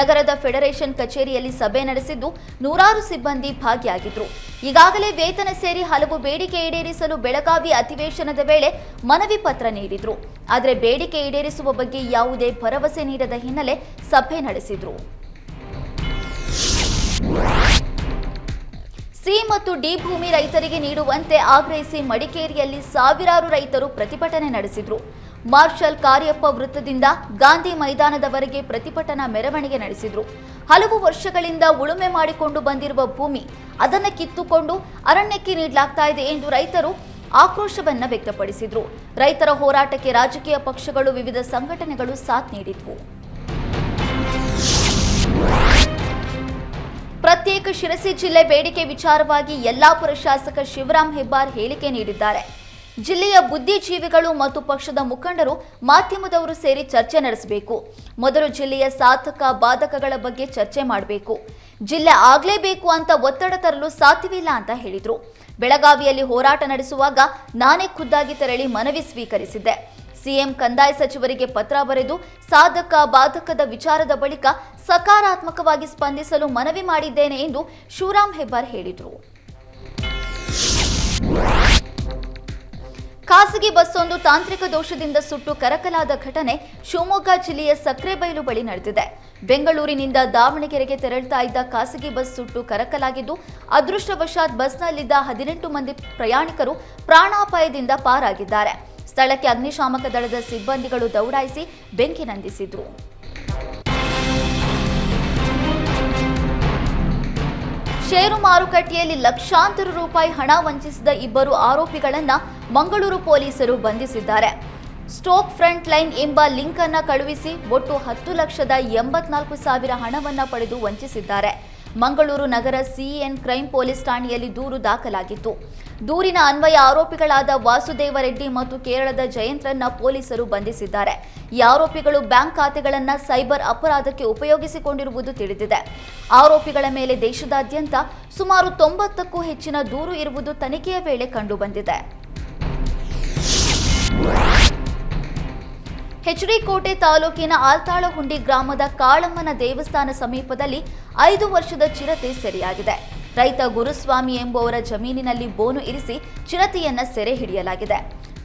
ನಗರದ ಫೆಡರೇಷನ್ ಕಚೇರಿಯಲ್ಲಿ ಸಭೆ ನಡೆಸಿದ್ದು ನೂರಾರು ಸಿಬ್ಬಂದಿ ಭಾಗಿಯಾಗಿದ್ರು. ಈಗಾಗಲೇ ವೇತನ ಸೇರಿ ಹಲವು ಬೇಡಿಕೆ ಈಡೇರಿಸಲು ಬೆಳಗಾವಿ ಅಧಿವೇಶನದ ವೇಳೆ ಮನವಿ ಪತ್ರ ನೀಡಿದ್ರು. ಆದರೆ ಬೇಡಿಕೆ ಈಡೇರಿಸುವ ಬಗ್ಗೆ ಯಾವುದೇ ಭರವಸೆ ನೀಡದ ಹಿನ್ನೆಲೆ ಸಭೆ ನಡೆಸಿದ್ರು. ಸಿ ಮತ್ತು ಡಿ ಭೂಮಿ ರೈತರಿಗೆ ನೀಡುವಂತೆ ಆಗ್ರಹಿಸಿ ಮಡಿಕೇರಿಯಲ್ಲಿ ಸಾವಿರಾರು ರೈತರು ಪ್ರತಿಭಟನೆ ನಡೆಸಿದ್ರು. ಮಾರ್ಷಲ್ ಕಾರ್ಯಪ್ಪ ವೃತ್ತದಿಂದ ಗಾಂಧಿ ಮೈದಾನದವರೆಗೆ ಪ್ರತಿಭಟನಾ ಮೆರವಣಿಗೆ ನಡೆಸಿದ್ರು. ಹಲವು ವರ್ಷಗಳಿಂದ ಉಳುಮೆ ಮಾಡಿಕೊಂಡು ಬಂದಿರುವ ಭೂಮಿ ಅದನ್ನು ಕಿತ್ತುಕೊಂಡು ಅರಣ್ಯಕ್ಕೆ ನೀಡಲಾಗ್ತಾ ಇದೆ ಎಂದು ರೈತರು ಆಕ್ರೋಶವನ್ನ ವ್ಯಕ್ತಪಡಿಸಿದ್ರು. ರೈತರ ಹೋರಾಟಕ್ಕೆ ರಾಜಕೀಯ ಪಕ್ಷಗಳು ವಿವಿಧ ಸಂಘಟನೆಗಳು ಸಾಥ್ ನೀಡಿದ್ವು. ಶಿರಸಿ ಜಿಲ್ಲೆ ಬೇಡಿಕೆ ವಿಚಾರವಾಗಿ ಯಲ್ಲಾಪುರ ಶಾಸಕ ಶಿವರಾಮ್ ಹೆಬ್ಬಾರ್ ಹೇಳಿಕೆ ನೀಡಿದ್ದಾರೆ. ಜಿಲ್ಲೆಯ ಬುದ್ಧಿಜೀವಿಗಳು ಮತ್ತು ಪಕ್ಷದ ಮುಖಂಡರು ಮಾಧ್ಯಮದವರು ಸೇರಿ ಚರ್ಚೆ ನಡೆಸಬೇಕು. ಮೊದಲು ಜಿಲ್ಲೆಯ ಸಾಧಕ ಬಾಧಕಗಳ ಬಗ್ಗೆ ಚರ್ಚೆ ಮಾಡಬೇಕು. ಜಿಲ್ಲೆ ಆಗ್ಲೇಬೇಕು ಅಂತ ಒತ್ತಡ ತರಲು ಸಾಧ್ಯವಿಲ್ಲ ಅಂತ ಹೇಳಿದರು. ಬೆಳಗಾವಿಯಲ್ಲಿ ಹೋರಾಟ ನಡೆಸುವಾಗ ನಾನೇ ಖುದ್ದಾಗಿ ತೆರಳಿ ಮನವಿ ಸ್ವೀಕರಿಸಿದ್ದೆ. ಸಿಎಂ ಕಂದಾಯ ಸಚಿವರಿಗೆ ಪತ್ರ ಬರೆದು ಸಾಧಕ ಬಾಧಕದ ವಿಚಾರದ ಬಳಿಕ ಸಕಾರಾತ್ಮಕವಾಗಿ ಸ್ಪಂದಿಸಲು ಮನವಿ ಮಾಡಿದ್ದೇನೆ ಎಂದು ಶಿವರಾಮ್ ಹೆಬ್ಬಾರ್ ಹೇಳಿದರು. ಖಾಸಗಿ ಬಸ್ಸೊಂದು ತಾಂತ್ರಿಕ ದೋಷದಿಂದ ಸುಟ್ಟು ಕರಕಲಾದ ಘಟನೆ ಶಿವಮೊಗ್ಗ ಜಿಲ್ಲೆಯ ಸಕ್ರೆಬೈಲು ಬಳಿ ನಡೆದಿದೆ. ಬೆಂಗಳೂರಿನಿಂದ ದಾವಣಗೆರೆಗೆ ತೆರಳುತ್ತಾ ಇದ್ದ ಖಾಸಗಿ ಬಸ್ ಸುಟ್ಟು ಕರಕಲಾಗಿದ್ದು, ಅದೃಷ್ಟವಶಾತ್ ಬಸ್ನಲ್ಲಿದ್ದ ಹದಿನೆಂಟು ಮಂದಿ ಪ್ರಯಾಣಿಕರು ಪ್ರಾಣಾಪಾಯದಿಂದ ಪಾರಾಗಿದ್ದಾರೆ. ಸ್ಥಳಕ್ಕೆ ಅಗ್ನಿಶಾಮಕ ದಳದ ಸಿಬ್ಬಂದಿಗಳು ದೌಡಾಯಿಸಿ ಬೆಂಕಿ ನಂದಿಸಿದ್ರು. ಷೇರು ಮಾರುಕಟ್ಟೆಯಲ್ಲಿ ಲಕ್ಷಾಂತರ ರೂಪಾಯಿ ಹಣ ವಂಚಿಸಿದ ಇಬ್ಬರು ಆರೋಪಿಗಳನ್ನ ಮಂಗಳೂರು ಪೊಲೀಸರು ಬಂಧಿಸಿದ್ದಾರೆ. ಸ್ಟೋಕ್ ಫ್ರಂಟ್ ಲೈನ್ ಎಂಬ ಲಿಂಕ್ ಅನ್ನ ಕಳುಹಿಸಿ ಒಟ್ಟು ಹತ್ತು ಲಕ್ಷದ ಎಂಬತ್ನಾಲ್ಕು ಸಾವಿರ ಹಣವನ್ನ ಪಡೆದು ವಂಚಿಸಿದ್ದಾರೆ. ಮಂಗಳೂರು ನಗರ ಸಿಎನ್ ಕ್ರೈಂ ಪೊಲೀಸ್ ಠಾಣೆಯಲ್ಲಿ ದೂರು ದಾಖಲಾಗಿತ್ತು. ದೂರಿನ ಅನ್ವಯ ಆರೋಪಿಗಳಾದ ವಾಸುದೇವರೆಡ್ಡಿ ಮತ್ತು ಕೇರಳದ ಜಯಂತ್ರನ್ನ ಪೊಲೀಸರು ಬಂಧಿಸಿದ್ದಾರೆ. ಈ ಆರೋಪಿಗಳು ಬ್ಯಾಂಕ್ ಖಾತೆಗಳನ್ನ ಸೈಬರ್ ಅಪರಾಧಕ್ಕೆ ಉಪಯೋಗಿಸಿಕೊಂಡಿರುವುದು ತಿಳಿದಿದೆ. ಆರೋಪಿಗಳ ಮೇಲೆ ದೇಶದಾದ್ಯಂತ ಸುಮಾರು ತೊಂಬತ್ತಕ್ಕೂ ಹೆಚ್ಚಿನ ದೂರು ಇರುವುದು ತನಿಖೆಯ ವೇಳೆ ಕಂಡುಬಂದಿದೆ. ಕೋಟೆ ತಾಲೂಕಿನ ಆಲ್ತಾಳಹುಂಡಿ ಗ್ರಾಮದ ಕಾಳಮ್ಮನ ದೇವಸ್ಥಾನ ಸಮೀಪದಲ್ಲಿ ಐದು ವರ್ಷದ ಚಿರತೆ ಸೆರೆಯಾಗಿದೆ. ರೈತ ಗುರುಸ್ವಾಮಿ ಎಂಬುವರ ಜಮೀನಿನಲ್ಲಿ ಬೋನು ಇರಿಸಿ ಚಿರತೆಯನ್ನ ಸೆರೆ ಹಿಡಿಯಲಾಗಿದೆ.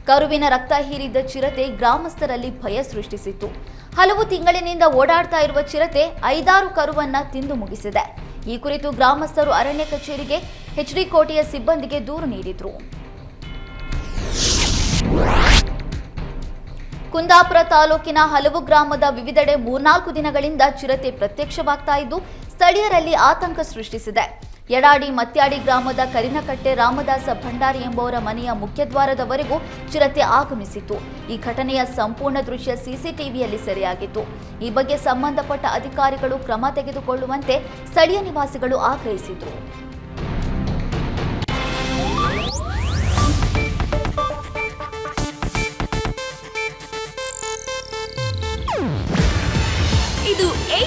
ಕರುವಿನ ರಕ್ತ ಹೀರಿದ್ದ ಚಿರತೆ ಗ್ರಾಮಸ್ಥರಲ್ಲಿ ಭಯ ಸೃಷ್ಟಿಸಿತ್ತು. ಹಲವು ತಿಂಗಳಿನಿಂದ ಓಡಾಡ್ತಾ ಇರುವ ಚಿರತೆ ಐದಾರು ಕರುವನ್ನ ತಿಂದು ಮುಗಿಸಿದೆ. ಈ ಕುರಿತು ಗ್ರಾಮಸ್ಥರು ಅರಣ್ಯ ಕಚೇರಿಗೆ ಕೋಟೆಯ ಸಿಬ್ಬಂದಿಗೆ ದೂರು ನೀಡಿದ್ರು. ಕುಂದಾಪುರ ತಾಲೂಕಿನ ಹಲವು ಗ್ರಾಮದ ವಿವಿಧೆಡೆ ಮೂರ್ನಾಲ್ಕು ದಿನಗಳಿಂದ ಚಿರತೆ ಪ್ರತ್ಯಕ್ಷವಾಗ್ತಾ ಇದ್ದು, ಸ್ಥಳೀಯರಲ್ಲಿ ಆತಂಕ ಸೃಷ್ಟಿಸಿದೆ. ಎಡಾಡಿ ಮತ್ಯಾಡಿ ಗ್ರಾಮದ ಕರಿನಕಟ್ಟೆ ರಾಮದಾಸ ಭಂಡಾರಿ ಎಂಬುವರ ಮನೆಯ ಮುಖ್ಯದ್ವಾರದವರೆಗೂ ಚಿರತೆ ಆಗಮಿಸಿತು ಈ ಘಟನೆಯ ಸಂಪೂರ್ಣ ದೃಶ್ಯ ಸಿಸಿಟಿವಿಯಲ್ಲಿ ಸೆರೆಯಾಗಿತ್ತು. ಈ ಬಗ್ಗೆ ಸಂಬಂಧಪಟ್ಟ ಅಧಿಕಾರಿಗಳು ಕ್ರಮ ತೆಗೆದುಕೊಳ್ಳುವಂತೆ ಸ್ಥಳೀಯ ನಿವಾಸಿಗಳು ಆಗ್ರಹಿಸಿದರು.